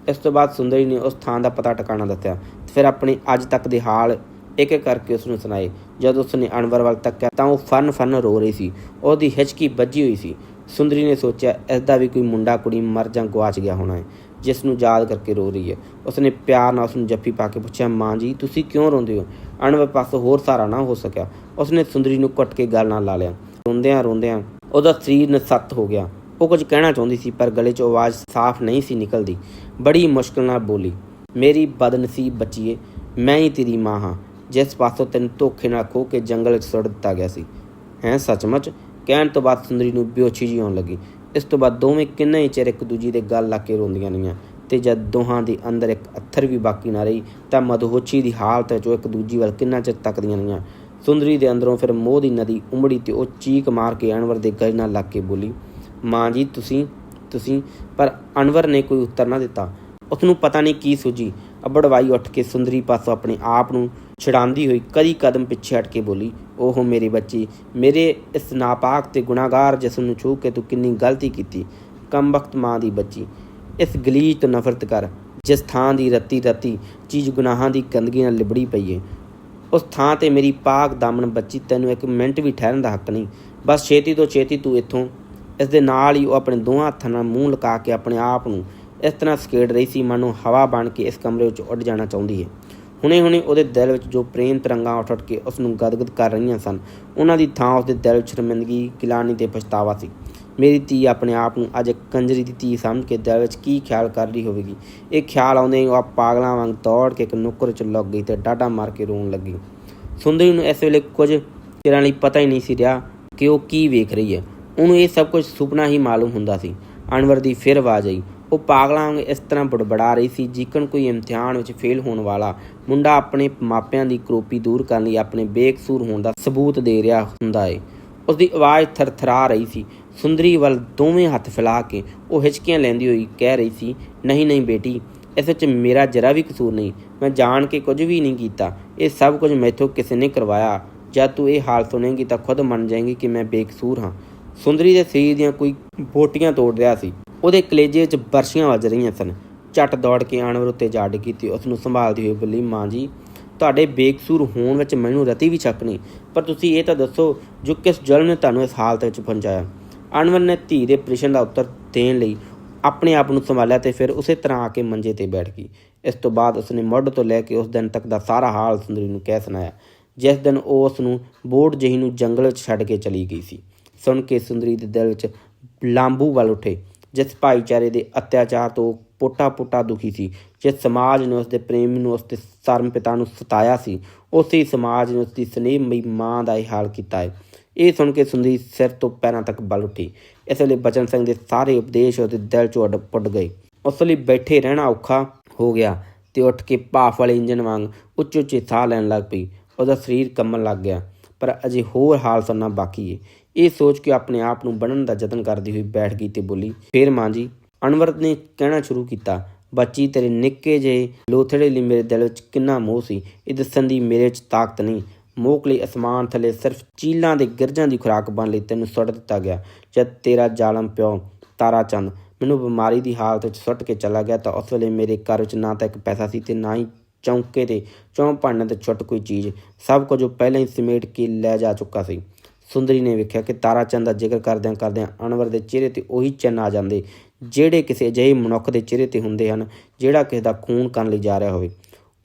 ਇਸ ਤੋਂ ਬਾਅਦ ਸੁੰਦਰੀ ਨੇ ਉਸ ਥਾਂ ਦਾ ਪਤਾ ਟਿਕਾਣਾ ਦੱਸਿਆ ਫਿਰ ਆਪਣੇ ਅੱਜ ਤੱਕ ਦੇ ਹਾਲ ਇੱਕ ਇੱਕ ਕਰਕੇ ਉਸ ਨੂੰ ਸੁਣਾਏ। ਜਦ ਉਸ ਨੇ ਅਨਵਰ ਵੱਲ ਤੱਕਿਆ ਤਾਂ ਉਹ ਫਨ ਫਨ ਰੋ ਰਹੀ ਸੀ। ਉਹਦੀ ਹਿਚਕੀ ਵੱਜੀ ਹੋਈ ਸੀ। ਸੁੰਦਰੀ ਨੇ ਸੋਚਿਆ ਇਸ ਦਾ ਵੀ ਕੋਈ ਮੁੰਡਾ ਕੁੜੀ ਮਰ ਜਾਂ ਗਵਾਚ ਗਿਆ ਹੋਣਾ ਹੈ, ਜਿਸ ਨੂੰ ਯਾਦ ਕਰਕੇ ਰੋ ਰਹੀ ਹੈ। ਉਸਨੇ ਪਿਆਰ ਨਾਲ ਉਸ ਨੂੰ ਜੱਫੀ ਪਾ ਕੇ ਪੁੱਛਿਆ, ਮਾਂ ਜੀ, ਤੁਸੀਂ ਕਿਉਂ ਰੋਂਦੇ ਹੋ? ਅਨਵਰ ਪਾਸੋਂ ਹੋਰ ਸਾਰਾ ਨਾ ਹੋ ਸਕਿਆ। ਉਸਨੇ ਸੁੰਦਰੀ ਨੂੰ ਕੁੱਟ ਕੇ ਗੱਲ ਨਾਲ ਲਾ ਲਿਆ। ਰੋਂਦਿਆਂ ਰੋਂਦਿਆਂ ਉਹਦਾ ਸਰੀਰ ਨਸੱਤ ਹੋ ਗਿਆ। ਉਹ ਕੁਝ ਕਹਿਣਾ ਚਾਹੁੰਦੀ ਸੀ, ਪਰ ਗਲੇ 'ਚੋਂ ਆਵਾਜ਼ ਸਾਫ਼ ਨਹੀਂ ਸੀ ਨਿਕਲਦੀ। ਬੜੀ ਮੁਸ਼ਕਲ ਨਾਲ ਬੋਲੀ, ਮੇਰੀ ਬਦਨਸੀਬ ਬੱਚੀਏ, ਮੈਂ ਹੀ ਤੇਰੀ ਮਾਂ ਹਾਂ। ਜਿਸ ਪਾਸੋਂ ਤੈਨੂੰ ਧੋਖੇ ਨਾਲ ਖੋ ਕੇ ਜੰਗਲ 'ਚ ਸੁੱਟ ਦਿੱਤਾ ਗਿਆ ਸੀ। ਹੈਂ, ਸੱਚਮੁੱਚ? ਕਹਿਣ ਤੋਂ ਬਾਅਦ ਸੁੰਦਰੀ ਨੂੰ ਬੇਹੋਸ਼ੀ ਜਿਹੀ ਆਉਣ ਲੱਗੀ। ਇਸ ਤੋਂ ਬਾਅਦ ਦੋਵੇਂ ਕਿੰਨਾ ਹੀ ਚਿਰ ਇੱਕ ਦੂਜੀ ਦੇ ਗੱਲ ਲਾ ਕੇ ਰੋਂਦੀਆਂ ਰਹੀਆਂ ਤੇ ਜਦ ਦੋਹਾਂ ਦੇ ਅੰਦਰ ਇੱਕ ਅੱਥਰ ਵੀ ਬਾਕੀ ਨਾ ਰਹੀ, ਤਾਂ ਮਦਹੋਸ਼ੀ ਦੀ ਹਾਲਤ ਵਿੱਚ ਉਹ ਇੱਕ ਦੂਜੀ ਵੱਲ ਕਿੰਨਾ ਚਿਰ ਤੱਕਦੀਆਂ ਰਹੀਆਂ। ਸੁੰਦਰੀ ਦੇ ਅੰਦਰੋਂ ਫਿਰ ਮੋਹ ਦੀ ਨਦੀ ਉਮੜੀ ਤੇ ਉਹ ਚੀਕ ਮਾਰ ਕੇ ਅਨਵਰ ਦੇ ਗਲ ਨਾਲ ਲੱਗ ਕੇ ਬੋਲੀ ਮਾਂ ਜੀ, ਤੁਸੀਂ ਤੁਸੀਂ, ਪਰ ਅਨਵਰ ਨੇ ਕੋਈ ਉੱਤਰ ਨਾ ਦਿੱਤਾ। ਉਸ ਨੂੰ ਪਤਾ ਨਹੀਂ ਕੀ ਸੂਝੀ। ਅਬੜਵਾਈ ਉੱਠ ਕੇ ਸੁੰਦਰੀ ਪਾਸੋਂ ਆਪਣੇ ਆਪ ਨੂੰ ਛਡਾਉਂਦੀ ਹੋਈ ਕਦੀ ਕਦਮ ਪਿੱਛੇ ਹਟ ਕੇ ਬੋਲੀ, ਓਹ ਮੇਰੀ ਬੱਚੀ, ਮੇਰੇ ਇਸ ਨਾਪਾਕ ਤੇ ਗੁਨਾਹਗਾਰ ਜਿਸਮ ਨੂੰ ਛੂ ਕੇ ਤੂੰ ਕਿੰਨੀ ਗਲਤੀ ਕੀਤੀ, ਕਮਬਖਤ ਮਾਂ ਦੀ ਬੱਚੀ। ਇਸ ਗਲੀਚ ਤੋਂ ਨਫ਼ਰਤ ਕਰ, ਜਿਸ ਥਾਂ ਦੀ ਰੱਤੀ ਰੱਤੀ ਚੀਜ਼ ਗੁਨਾਹਾਂ ਦੀ ਗੰਦਗੀ ਨਾਲ ਲਿਬੜੀ ਪਈ ਏ। ਉਸ ਥਾਂ ਤੇ ਮੇਰੀ ਪਾਕ ਦਾਮਨ ਬੱਚੀ, ਤੈਨੂੰ ਇੱਕ ਮਿੰਟ ਵੀ ਠਹਿਰਨ ਦਾ ਹੱਕ ਨਹੀਂ। ਬਸ ਛੇਤੀ ਤੋਂ ਛੇਤੀ ਤੂੰ ਇੱਥੋਂ ਇਸ ਦੇ ਨਾਲ ਹੀ ਉਹ ਆਪਣੇ ਦੋਹਾਂ ਹੱਥਾਂ ਨਾਲ ਮੂੰਹ ਲਗਾ ਕੇ ਆਪਣੇ ਆਪ ਨੂੰ ਇਸ ਤਰ੍ਹਾਂ ਸਕੇੜ ਰਹੀ ਸੀ, ਮਾਨੋ ਹਵਾ ਬਣ ਕੇ ਇਸ ਕਮਰੇ ਵਿੱਚ ਉੱਡ ਜਾਣਾ ਚਾਹੁੰਦੀ ਹੈ ਹੁਣੇ-ਹੁਣੇ ਉਹਦੇ ਦਿਲ ਵਿੱਚ ਜੋ ਪ੍ਰੇਮ ਤਰੰਗਾਂ ਉੱਠ ਉੱਠ ਕੇ ਉਸ ਨੂੰ ਗਦਗਦ ਕਰ ਰਹੀਆਂ ਸਨ, ਉਹਨਾਂ ਦੀ ਥਾਂ ਉਸਦੇ ਦਿਲ ਵਿੱਚ ਸ਼ਰਮਿੰਦਗੀ, ਗਿਲਾਨੀ ਤੇ ਪਛਤਾਵਾ ਸੀ। ਮੇਰੀ ਧੀ ਆਪਣੇ ਆਪ ਨੂੰ ਅੱਜ ਕੰਜਰੀ ਦੀ ਧੀ ਸਮਝ ਕੇ ਦਿਲ ਵਿੱਚ ਕੀ ਖਿਆਲ ਕਰ ਰਹੀ ਹੋਵੇਗੀ? ਇਹ ਖਿਆਲ ਆਉਂਦੇ ਹੀ ਉਹ ਆਪ ਪਾਗਲਾਂ ਵਾਂਗ ਦੌੜ ਕੇ ਇੱਕ ਨੁੱਕਰ ਵਿੱਚ ਲੱਗ ਗਈ ਤੇ ਡਾਡਾ ਮਾਰ ਕੇ ਰੋਣ ਲੱਗੀ। ਸੁੰਦਰੀ ਨੂੰ ਇਸ ਵੇਲੇ ਕੁਝ ਚਿਰਾਂ ਲਈ ਪਤਾ ਹੀ ਨਹੀਂ ਸੀ ਰਿਹਾ ਕਿ ਉਹ ਕੀ ਵੇਖ ਰਹੀ ਹੈ। ਉਹਨੂੰ ਇਹ ਸਭ ਕੁਝ ਸੁਪਨਾ ਹੀ ਮਾਲੂਮ ਹੁੰਦਾ ਸੀ। ਅਨਵਰ ਦੀ ਫਿਰ ਆਵਾਜ਼ ਆਈ। ਉਹ ਪਾਗਲਾਂ ਵਾਂਗ ਇਸ ਤਰ੍ਹਾਂ ਬੜਬੜਾ ਰਹੀ ਸੀ, ਜਿਕਣ ਕੋਈ ਇਮਤਿਹਾਨ ਵਿੱਚ ਫੇਲ ਹੋਣ ਵਾਲਾ ਮੁੰਡਾ ਆਪਣੇ ਮਾਪਿਆਂ ਦੀ ਕਰੋਪੀ ਦੂਰ ਕਰਨ ਲਈ ਆਪਣੇ ਬੇਕਸੂਰ ਹੋਣ ਦਾ ਸਬੂਤ ਦੇ ਰਿਹਾ ਹੁੰਦਾ ਏ। ਉਸ ਦੀ ਆਵਾਜ਼ ਥਰਥਰਾ ਰਹੀ ਸੀ। ਸੁੰਦਰੀ ਵੱਲ ਦੋਵੇਂ ਹੱਥ ਫੈਲਾ ਕੇ ਉਹ ਹਿਚਕੀਆਂ ਲੈਂਦੀ ਹੋਈ ਕਹਿ ਰਹੀ ਸੀ, ਨਹੀਂ ਨਹੀਂ ਬੇਟੀ, ਇਸ ਵਿੱਚ ਮੇਰਾ ਜਰਾ ਵੀ ਕਸੂਰ ਨਹੀਂ। ਮੈਂ ਜਾਣ ਕੇ ਕੁਝ ਵੀ ਨਹੀਂ ਕੀਤਾ। ਇਹ ਸਭ ਕੁਝ ਮੈਥੋਂ ਕਿਸੇ ਨੇ ਕਰਵਾਇਆ। ਜਦ ਤੂੰ ਇਹ ਹਾਲ ਸੁਣੇਗੀ ਤਾਂ ਖੁਦ ਮੰਨ ਜਾਏਂਗੀ ਕਿ ਮੈਂ ਬੇਕਸੂਰ ਹਾਂ। ਸੁੰਦਰੀ ਦੇ ਸਰੀਰ ਦੀਆਂ ਕੋਈ ਬੋਟੀਆਂ ਤੋੜ ਰਿਹਾ ਸੀ। ਉਹਦੇ ਕਲੇਜੇ 'ਚ ਬਰਸ਼ੀਆਂ ਵੱਜ ਰਹੀਆਂ ਸਨ। ਝੱਟ ਦੌੜ ਕੇ ਆਣਵਰ ਉੱਤੇ ਜਾ ਕੀਤੀ। ਉਸ ਨੂੰ ਸੰਭਾਲਦੀ ਹੋਈ ਬੋਲੀ, ਮਾਂ ਜੀ, ਤੁਹਾਡੇ ਬੇਕਸੂਰ ਹੋਣ ਵਿੱਚ ਮੈਨੂੰ ਰਤੀ ਵੀ ਸ਼ੱਕ ਨਹੀਂ, ਪਰ ਤੁਸੀਂ ਇਹ ਤਾਂ ਦੱਸੋ ਜੋ ਕਿਸ ਜਲ ਨੇ ਤੁਹਾਨੂੰ ਇਸ ਹਾਲਤ ਵਿੱਚ ਪਹੁੰਚਾਇਆ? ਅਣਵਰ ਨੇ ਧੀ ਦੇ ਪ੍ਰਸ਼ਨ ਦਾ ਉੱਤਰ ਦੇਣ ਲਈ ਆਪਣੇ ਆਪ ਨੂੰ ਸੰਭਾਲਿਆ ਤੇ ਫਿਰ ਉਸੇ ਤਰ੍ਹਾਂ ਆ ਕੇ ਮੰਜੇ ਤੇ ਬੈਠ ਗਈ। ਇਸ ਤੋਂ ਬਾਅਦ ਉਸਨੇ ਮੁੱਢ ਤੋਂ ਲੈ ਕੇ ਉਸ ਦਿਨ ਤੱਕ ਦਾ ਸਾਰਾ ਹਾਲ ਸੁੰਦਰੀ ਨੂੰ ਕਹਿ ਸੁਣਾਇਆ, ਜਿਸ ਦਿਨ ਉਹ ਉਸ ਨੂੰ ਬੋੜ ਜਹੀ ਨੂੰ ਜੰਗਲ ਵਿੱਚ ਛੱਡ ਕੇ ਚਲੀ ਗਈ ਸੀ। ਸੁਣ ਕੇ ਸੁੰਦਰੀ ਦੇ ਦਿਲ ਵਿੱਚ ਲਾਂਬੂ ਵੱਲ ਉੱਠੇ। ਜਿਸ ਭਾਈਚਾਰੇ ਦੇ ਅਤਿਆਚਾਰ ਤੋਂ ਪੋਟਾ-ਪੋਟਾ ਦੁਖੀ ਸੀ। ਜਿਸ ਸਮਾਜ ਨੇ ਉਸਦੇ ਪ੍ਰੇਮ ਨੂੰ ਉਸਦੇ ਸਰਮ ਪਿਤਾ ਨੂੰ ਸਤਾਇਆ ਸੀ, ਉਸੇ ਸਮਾਜ ਨੇ ਉਸਦੀ ਸਨੇਹਮਈ ਮਾਂ ਦਾ ਇਹ ਹਾਲ ਕੀਤਾ ਹੈ। ਇਹ ਸੁਣ ਕੇ ਸੁੰਦਰੀ ਸਿਰ ਤੋਂ ਪੈਰਾਂ ਤੱਕ ਬਲ ਉੱਠੀ। ਇਸ ਵੇਲੇ ਬਚਨ ਸਿੰਘ ਦੇ ਸਾਰੇ ਉਪਦੇਸ਼ ਉਹਦੇ ਦਿਲ ਚੋਂ ਉੱਡ ਪੁੱਟ ਗਏ। ਉਸ ਲਈ ਬੈਠੇ ਰਹਿਣਾ ਔਖਾ ਹੋ ਗਿਆ ਤੇ ਉੱਠ ਕੇ ਭਾਫ ਵਾਲੇ ਇੰਜਨ ਵਾਂਗ ਉੱਚੇ ਉੱਚੇ ਸਾਹ ਲੈਣ ਲੱਗ ਪਈ। ਉਹਦਾ ਸਰੀਰ ਕੰਮਣ ਲੱਗ ਗਿਆ। ਪਰ ਅਜੇ ਹੋਰ ਹਾਲ ਸੁਣਨਾ ਬਾਕੀ ਏ। ਇਹ ਸੋਚ ਕੇ ਆਪਣੇ ਆਪ ਨੂੰ ਬਣਨ ਦਾ ਯਤਨ ਕਰਦੀ ਹੋਈ ਬੈਠ ਗਈ ਤੇ ਬੋਲੀ, ਫੇਰ ਮਾਂ ਜੀ ਅਨਵਰਤ ਨੇ ਕਹਿਣਾ ਸ਼ੁਰੂ ਕੀਤਾ, ਬੱਚੀ, ਤੇਰੇ ਨਿੱਕੇ ਜਿਹੇ ਲੋਥੜੇ ਲਈ ਮੇਰੇ ਦਿਲ ਵਿੱਚ ਕਿੰਨਾ ਮੋਹ ਸੀ। ਇਹ ਦੱਸਣ ਦੀ ਮੇਰੇ ਵਿੱਚ ਤਾਕਤ ਨਹੀਂ। ਮੋਕ ਲਈ ਅਸਮਾਨ ਥੱਲੇ ਸਿਰਫ ਚੀਲਾਂ ਦੇ ਗਿਰਜਾਂ ਦੀ ਖੁਰਾਕ ਬਣ ਲਈ ਤੈਨੂੰ ਸੁੱਟ ਦਿੱਤਾ ਗਿਆ। ਜਦ ਤੇਰਾ ਜ਼ਾਲਮ ਪਿਓ ਤਾਰਾ ਚੰਦ ਮੈਨੂੰ ਬਿਮਾਰੀ ਦੀ ਹਾਲਤ ਵਿੱਚ ਸੁੱਟ ਕੇ ਚਲਾ ਗਿਆ ਤਾਂ ਉਸ ਵੇਲੇ ਮੇਰੇ ਘਰ ਵਿੱਚ ਨਾ ਤਾਂ ਇੱਕ ਪੈਸਾ ਸੀ ਤੇ ਨਾ ਹੀ ਚੌਂਕੇ ਤੇ ਚੌਂ ਭਾਂਡਾਂ ਤੇ ਛੁੱਟ ਕੋਈ ਚੀਜ਼। ਸਭ ਕੁਝ ਉਹ ਪਹਿਲਾਂ ਹੀ ਸਮੇਟ ਕੇ ਲੈ ਜਾ ਚੁੱਕਾ ਸੀ। ਸੁੰਦਰੀ ਨੇ ਵੇਖਿਆ ਕਿ ਤਾਰਾ ਚੰਦ ਦਾ ਜ਼ਿਕਰ ਕਰਦਿਆਂ ਕਰਦਿਆਂ ਅਨਵਰ ਦੇ ਚਿਹਰੇ ਤੇ ਉਹੀ ਚਿੰਨ ਆ ਜਾਂਦੇ। ਜਿਹੜੇ ਕਿਸੇ ਅਜਿਹੇ ਮਨੁੱਖ ਦੇ ਚਿਹਰੇ ਤੇ ਹੁੰਦੇ ਹਨ, ਜਿਹੜਾ ਕਿਸੇ ਦਾ ਖੂਨ ਕਰਨ ਲਈ ਜਾ ਰਿਹਾ ਹੋਵੇ।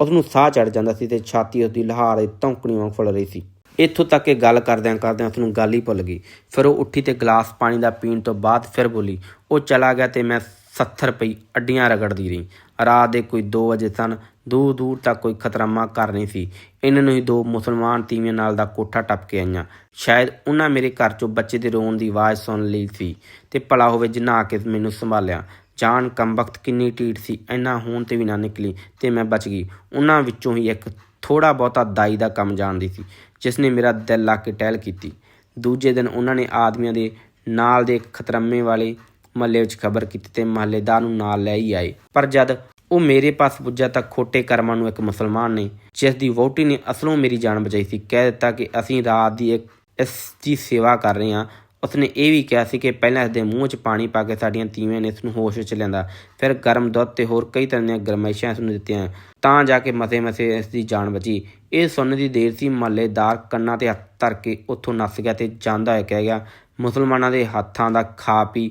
ਉਸ ਨੂੰ ਸਾਹ ਚੜ ਜਾਂਦਾ ਸੀ ਤੇ ਛਾਤੀ ਉਸ ਦੀ ਲਹਾਰ ਦੀ ਧੌਂਕਣੀ ਵਾਂਗ ਫੁੱਲ ਰਹੀ ਸੀ। ਇੱਥੋਂ ਤੱਕ ਕਿ ਗੱਲ ਕਰਦਿਆਂ ਕਰਦਿਆਂ ਉਸ ਨੂੰ ਗੱਲ ਹੀ ਭੁੱਲ ਗਈ। ਫਿਰ ਉਹ ਉੱਠੀ ਤੇ ਗਲਾਸ ਪਾਣੀ ਦਾ ਪੀਣ ਤੋਂ ਬਾਅਦ ਫਿਰ ਬੋਲੀ, ਉਹ ਚਲਾ ਗਿਆ ਤੇ ਮੈਂ 70 ਰੁਪਈ ਅੱਡੀਆਂ ਰਗੜਦੀ ਰਹੀ। ਰਾਤ ਦੇ ਕੋਈ 2 ਵਜੇ ਸਨ, ਦੂਰ ਦੂਰ ਤੱਕ ਕੋਈ ਖਤਰਾਮਾ ਕਰ ਨਹੀਂ ਸੀ। ਇਹਨਾਂ ਨੂੰ ਹੀ ਦੋ ਮੁਸਲਮਾਨ ਤੀਵੀਆਂ ਨਾਲ ਦਾ ਕੋਠਾ ਟੱਪ ਕੇ ਆਈਆਂ। ਸ਼ਾਇਦ ਉਹਨਾਂ ਮੇਰੇ ਘਰ ਚੋਂ ਬੱਚੇ ਦੇ ਰੋਣ ਦੀ ਆਵਾਜ਼ ਸੁਣ ਲਈ ਸੀ ਤੇ ਭਲਾ ਹੋਵੇ ਜਿੰਨਾ ਆ ਕੇ ਮੈਨੂੰ ਸੰਭਾਲਿਆ। ਜਾਨ ਕੰਬਖਤ ਕਿੰਨੀ ਢੀਠ ਸੀ, ਇੰਨਾ ਹੋਣ ਤੇ ਵੀ ਨਾ ਨਿਕਲੀ ਤੇ ਮੈਂ ਬਚ ਗਈ। ਉਹਨਾਂ ਵਿੱਚੋਂ ਹੀ ਇੱਕ ਥੋੜਾ ਬਹੁਤਾ ਦਾਈ ਦਾ ਕੰਮ ਜਾਣਦੀ ਸੀ, ਜਿਸ ਨੇ ਮੇਰਾ ਦਿਲ ਲਾ ਕੇ ਟਹਿਲ ਕੀਤੀ। ਦੂਜੇ ਦਿਨ ਉਹਨਾਂ ਨੇ ਆਦਮੀਆਂ ਦੇ ਨਾਲ ਦੇ ਖਤਰਮੇ ਵਾਲੇ ਮਹੱਲੇ ਵਿੱਚ ਖਬਰ ਕੀਤੀ ਤੇ ਮਹੱਲੇਦਾਰ ਨੂੰ ਨਾਲ ਲੈ ਹੀ ਆਏ। ਪਰ ਜਦ ਉਹ ਮੇਰੇ ਪਾਸ ਪੁੱਜਾ ਤਾਂ ਖੋਟੇ ਕਰਮਾਂ ਨੂੰ ਇੱਕ ਮੁਸਲਮਾਨ ਨੇ, ਜਿਸ ਦੀ ਵਹੁਟੀ ਨੇ ਅਸਲੋਂ ਮੇਰੀ ਜਾਨ ਬਚਾਈ ਸੀ, ਕਹਿ ਦਿੱਤਾ ਕਿ ਅਸੀਂ ਰਾਤ ਦੀ ਇੱਕ ਇਸ ਦੀ ਸੇਵਾ ਕਰ ਰਹੇ ਹਾਂ। ਉਸਨੇ ਇਹ ਵੀ ਕਿਹਾ ਸੀ ਕਿ ਪਹਿਲਾਂ ਇਸ ਦੇ ਮੂੰਹ 'ਚ ਪਾਣੀ ਪਾ ਕੇ ਸਾਡੀਆਂ ਤੀਵੀਆਂ ਨੇ ਇਸ ਨੂੰ ਹੋਸ਼ ਵਿੱਚ ਲਿਆਂਦਾ, ਫਿਰ ਗਰਮ ਦੁੱਧ ਤੇ ਹੋਰ ਕਈ ਤਰ੍ਹਾਂ ਦੀਆਂ ਗਰਮਾਇਸ਼ਾਂ ਇਸ ਨੂੰ ਦਿੱਤੀਆਂ, ਤਾਂ ਜਾ ਕੇ ਮਸੇ ਮਸੇ ਇਸ ਦੀ ਜਾਨ ਬਚੀ। ਇਹ ਸੁਣਨ ਦੀ ਦੇਰ ਸੀ, ਮਹੱਲੇਦਾਰ ਕੰਨਾਂ ਤੇ ਹੱਥ ਧਰ ਕੇ ਉੱਥੋਂ ਨੱਸ ਗਿਆ ਤੇ ਜਾਂਦਾ ਹੋਇਆ ਕਹਿ ਗਿਆ, ਮੁਸਲਮਾਨਾਂ ਦੇ ਹੱਥਾਂ ਦਾ ਖਾ ਪੀ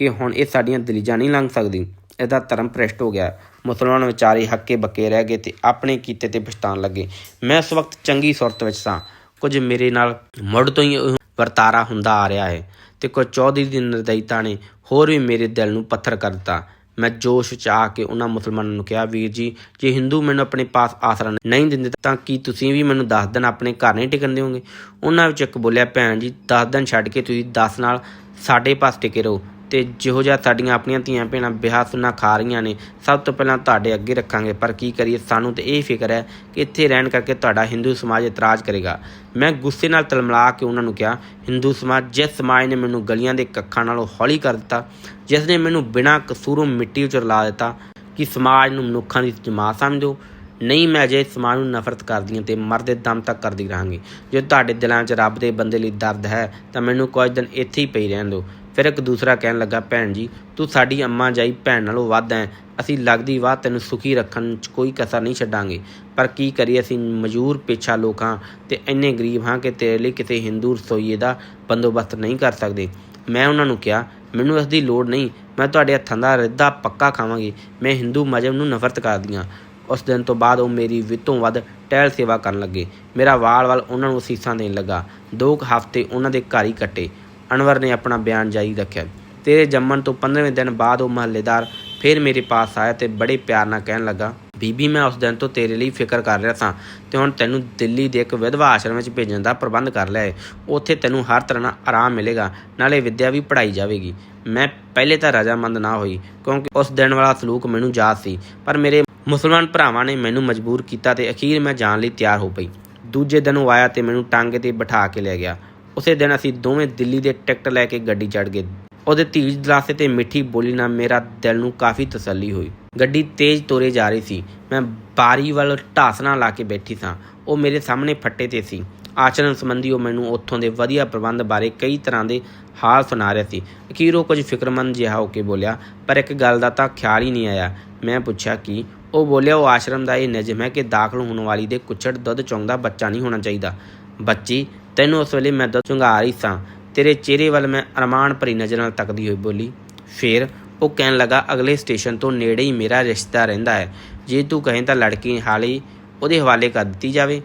ਕਿ ਹੁਣ ਇਹ ਸਾਡੀਆਂ ਦਲੀਜਾਂ ਨਹੀਂ ਲੰਘ ਸਕਦੀ ਇਹਦਾ ਧਰਮ ਭ੍ਰਿਸ਼ਟ ਹੋ ਗਿਆ ਮੁਸਲਮਾਨ ਵਿਚਾਰੇ ਹੱਕੇ ਬੱਕੇ ਰਹਿ ਗਏ ਤੇ ਆਪਣੇ ਕੀਤੇ ਤੇ ਪਛਤਾਣ ਲੱਗੇ। ਮੈਂ ਇਸ ਵਕਤ ਚੰਗੀ ਸੁਰਤ ਵਿੱਚ ਸਾਂ। ਕੁਝ ਮੇਰੇ ਨਾਲ ਮੁੜ ਤੋਂ ਹੀ ਵਰਤਾਰਾ ਹੁੰਦਾ ਆ ਰਿਹਾ ਹੈ ਤੇ ਕੁਝ ਚੌਧਰੀ ਦੀ ਨਿਰਦਇਤਾ ਨੇ ਹੋਰ ਵੀ ਮੇਰੇ ਦਿਲ ਨੂੰ ਪੱਥਰ ਕਰ ਦਿੱਤਾ। ਮੈਂ ਜੋਸ਼ ਚ ਆ ਕੇ ਉਹਨਾਂ ਮੁਸਲਮਾਨਾਂ ਨੂੰ ਕਿਹਾ, ਵੀਰ ਜੀ, ਜੇ ਹਿੰਦੂ ਮੈਨੂੰ ਆਪਣੇ ਪਾਸ ਆਸਰਾ ਨਹੀਂ ਦਿੰਦੇ ਤਾਂ ਕੀ ਤੁਸੀਂ ਵੀ ਮੈਨੂੰ 10 ਦਿਨ ਆਪਣੇ ਘਰ ਨਹੀਂ ਟਿਕਣ ਦਿਓਗੇ? ਉਹਨਾਂ ਵਿੱਚ ਇੱਕ ਬੋਲਿਆ, ਭੈਣ ਜੀ 10 ਦਿਨ ਛੱਡ ਕੇ ਤੁਸੀਂ 10 ਨਾਲ ਸਾਡੇ ਪਾਸ ਟਿਕੇ ਰਹੋ। ਤੇ ਜਿਹੋ ਜਿਹਾ ਸਾਡੀਆਂ ਆਪਣੀਆਂ ਧੀਆਂ ਭੈਣਾਂ ਵਿਆਹ ਸੁਨਾ ਖਾ ਰਹੀਆਂ ਨੇ, ਸਭ ਤੋਂ ਪਹਿਲਾਂ ਤੁਹਾਡੇ ਅੱਗੇ ਰੱਖਾਂਗੇ। ਪਰ ਕੀ ਕਰੀਏ? ਸਾਨੂੰ ਤੇ ਇਹ ਫਿਕਰ ਹੈ ਕਿ ਇੱਥੇ ਰਹਿਣ ਕਰਕੇ ਤੁਹਾਡਾ ਹਿੰਦੂ ਸਮਾਜ ਇਤਰਾਜ਼ ਕਰੇਗਾ। ਮੈਂ ਗੁੱਸੇ ਨਾਲ ਤਲਮਲਾ ਕੇ ਉਹਨਾਂ ਨੂੰ ਕਿਹਾ ਹਿੰਦੂ ਸਮਾਜ, ਜਿਸ ਸਮਾਜ ਨੇ ਮੈਨੂੰ ਗਲੀਆਂ ਦੇ ਕੱਖਾਂ ਨਾਲੋਂ ਹੌਲੀ ਕਰ ਦਿੱਤਾ, ਜਿਸ ਨੇ ਮੈਨੂੰ ਬਿਨਾਂ ਕਸੂਰੋਂ ਮਿੱਟੀ ਵਿੱਚ ਰਲਾ ਦਿੱਤਾ, ਕਿ ਸਮਾਜ ਨੂੰ ਮਨੁੱਖਾਂ ਦੀ ਜਮਾਤ ਸਮਝੋ? ਨਹੀਂ, ਮੈਂ ਅਜੇ ਸਮਾਜ ਨੂੰ ਨਫ਼ਰਤ ਕਰਦੀ ਹਾਂ ਤੇ ਮਰਦੇ ਦਮ ਤੱਕ ਕਰਦੀ ਰਹਾਂਗੀ। ਜੇ ਤੁਹਾਡੇ ਦਿਲਾਂ 'ਚ ਰੱਬ ਦੇ ਬੰਦੇ ਲਈ ਦਰਦ ਹੈ, ਤਾਂ ਮੈਨੂੰ ਕੁਝ ਦਿਨ ਇੱਥੇ ਹੀ ਪਈ ਰਹਿਣ ਦਿਓ। ਫਿਰ ਇੱਕ ਦੂਸਰਾ ਕਹਿਣ ਲੱਗਾ, ਭੈਣ ਜੀ, ਤੂੰ ਸਾਡੀ ਅੰਮਾ ਜਾਈ ਭੈਣ ਨਾਲੋਂ ਵੱਧ ਐ ਅਸੀਂ ਲੱਗਦੀ ਵਾਹ ਤੈਨੂੰ ਸੁਖੀ ਰੱਖਣ 'ਚ ਕੋਈ ਕਸਰ ਨਹੀਂ ਛੱਡਾਂਗੇ। ਪਰ ਕੀ ਕਰੀਏ, ਅਸੀਂ ਮਜੂਰ ਪੇਛਾ ਲੋਕਾਂ ਤੇ ਇੰਨੇ ਗਰੀਬ ਹਾਂ ਕਿ ਤੇਰੇ ਲਈ ਕਿਸੇ ਹਿੰਦੂ ਰਸੋਈਏ ਦਾ ਬੰਦੋਬਸਤ ਨਹੀਂ ਕਰ ਸਕਦੇ। ਮੈਂ ਉਹਨਾਂ ਨੂੰ ਕਿਹਾ, ਮੈਨੂੰ ਇਸ ਦੀ ਲੋੜ ਨਹੀਂ। ਮੈਂ ਤੁਹਾਡੇ ਹੱਥਾਂ ਦਾ ਰਿੱਧਾ ਪੱਕਾ ਖਾਵਾਂਗੀ। ਮੈਂ ਹਿੰਦੂ ਮਜ਼ਹਬ ਨੂੰ ਨਫ਼ਰਤ ਕਰਦੀ ਹਾਂ। ਉਸ ਦਿਨ ਤੋਂ ਬਾਅਦ ਉਹ ਮੇਰੀ ਵਿਤੋਂ ਵੱਧ ਟਹਿਲ ਸੇਵਾ ਕਰਨ ਲੱਗੇ। ਮੇਰਾ ਵਾਲ-ਵਾਲ ਉਹਨਾਂ ਨੂੰ ਅਸੀਸਾਂ ਦੇਣ ਲੱਗਾ। ਦੋ ਕੁ ਹਫ਼ਤੇ ਉਹਨਾਂ ਦੇ ਘਰ ਹੀ ਕੱਟੇ। ਅਨਵਰ ਨੇ ਆਪਣਾ ਬਿਆਨ ਜਾਰੀ ਰੱਖਿਆ। ਤੇਰੇ ਜੰਮਣ ਤੋਂ 15ਵੇਂ ਦਿਨ ਬਾਅਦ ਉਹ ਮਹੱਲੇਦਾਰ ਫਿਰ ਮੇਰੇ ਪਾਸ ਆਇਆ ਤੇ ਬੜੇ ਪਿਆਰ ਨਾਲ ਕਹਿਣ ਲੱਗਾ, ਬੀਬੀ, ਮੈਂ ਉਸ ਦਿਨ ਤੋਂ ਤੇਰੇ ਲਈ ਫਿਕਰ ਕਰ ਰਿਹਾ ਸਾਂ ਤੇ ਹੁਣ ਤੈਨੂੰ ਦਿੱਲੀ ਦੇ ਇੱਕ ਵਿਧਵਾ ਆਸ਼ਰਮ ਵਿੱਚ ਭੇਜਣ ਦਾ ਪ੍ਰਬੰਧ ਕਰ ਲਿਆ ਹੈ ਉੱਥੇ ਤੈਨੂੰ ਹਰ ਤਰ੍ਹਾਂ ਨਾਲ ਆਰਾਮ ਮਿਲੇਗਾ, ਨਾਲੇ ਵਿੱਦਿਆ ਵੀ ਪੜ੍ਹਾਈ ਜਾਵੇਗੀ। ਮੈਂ ਪਹਿਲੇ ਤਾਂ ਰਜਾਮੰਦ ਨਾ ਹੋਈ, ਕਿਉਂਕਿ ਉਸ ਦਿਨ ਵਾਲਾ ਸਲੂਕ ਮੈਨੂੰ ਯਾਦ ਸੀ, ਪਰ ਮੇਰੇ ਮੁਸਲਮਾਨ ਭਰਾਵਾਂ ਨੇ ਮੈਨੂੰ ਮਜਬੂਰ ਕੀਤਾ ਤੇ ਅਖੀਰ ਮੈਂ ਜਾਣ ਲਈ ਤਿਆਰ ਹੋ ਪਈ। ਦੂਜੇ ਦਿਨ ਉਹ ਆਇਆ ਤੇ ਮੈਨੂੰ ਟਾਂਗੇ ਤੇ ਬਿਠਾ ਕੇ ਲੈ ਗਿਆ। ਉਸੇ ਦਿਨ ਅਸੀਂ ਦੋਵੇਂ ਦਿੱਲੀ ਦੇ ਟਿਕਟ ਲੈ ਕੇ ਗੱਡੀ ਚੜ੍ਹ ਗਏ। ਉਹਦੇ ਧੀਜ ਦਲਾਸੇ ਤੇ ਮਿੱਠੀ ਬੋਲੀ ਨਾਲ ਮੇਰਾ ਦਿਲ ਨੂੰ ਕਾਫੀ ਤਸੱਲੀ ਹੋਈ। ਗੱਡੀ ਤੇਜ਼ ਤੋਰੇ ਜਾ ਰਹੀ ਸੀ। ਮੈਂ ਬਾਰੀ ਵੱਲ ਢਾਸਣਾ ਲਾ ਕੇ ਬੈਠੀ ਸਾਂ। ਉਹ ਮੇਰੇ ਸਾਹਮਣੇ ਫੱਟੇ ਤੇ ਸੀ। ਆਚਰਣ ਸੰਬੰਧੀ ਉਹ ਮੈਨੂੰ ਉੱਥੋਂ ਦੇ ਵਧੀਆ ਪ੍ਰਬੰਧ ਬਾਰੇ ਕਈ ਤਰ੍ਹਾਂ ਦੇ ਹਾਲ ਸੁਣਾ ਰਿਹਾ ਸੀ। ਅਖੀਰ ਉਹ ਕੁਝ ਫਿਕਰਮੰਦ ਜਿਹਾ ਹੋ ਕੇ ਬੋਲਿਆ, ਪਰ ਇੱਕ ਗੱਲ ਦਾ ਤਾਂ ਖਿਆਲ ਹੀ ਨਹੀਂ ਆਇਆ। ਮੈਂ ਪੁੱਛਿਆ ਕਿ ਉਹ ਬੋਲਿਆ, ਉਹ ਆਸ਼ਰਮ ਦਾ ਇਹ ਨਿਯਮ ਹੈ ਕਿ ਦਾਖਲ ਹੋਣ ਵਾਲੀ ਦੇ ਕੁੱਛੜ ਦੁੱਧ ਚੌਂਦਾ ਬੱਚਾ ਨਹੀਂ ਹੋਣਾ ਚਾਹੀਦਾ। ਬੱਚੀ ਤੈਨੂੰ ਉਸ ਵੇਲੇ ਮੈਂ ਦੁੱਧ ਚੁੰਘਾ ਰਹੀ ਸਾਂ। ਤੇਰੇ ਚਿਹਰੇ ਵੱਲ ਮੈਂ ਅਰਮਾਨ ਭਰੀ ਨਜ਼ਰ ਨਾਲ ਤੱਕਦੀ ਹੋਈ ਬੋਲੀ, ਫੇਰ? ਉਹ ਕਹਿਣ ਲੱਗਾ, ਅਗਲੇ ਸਟੇਸ਼ਨ ਤੋਂ ਨੇੜੇ ਹੀ ਮੇਰਾ ਰਿਸ਼ਤਾ ਰਹਿੰਦਾ ਹੈ। ਜੇ ਤੂੰ ਕਹੇ ਤਾਂ ਲੜਕੀ ਹਾਲੀ ਉਹਦੇ ਹਵਾਲੇ ਕਰ ਦਿੱਤੀ ਜਾਵੇ।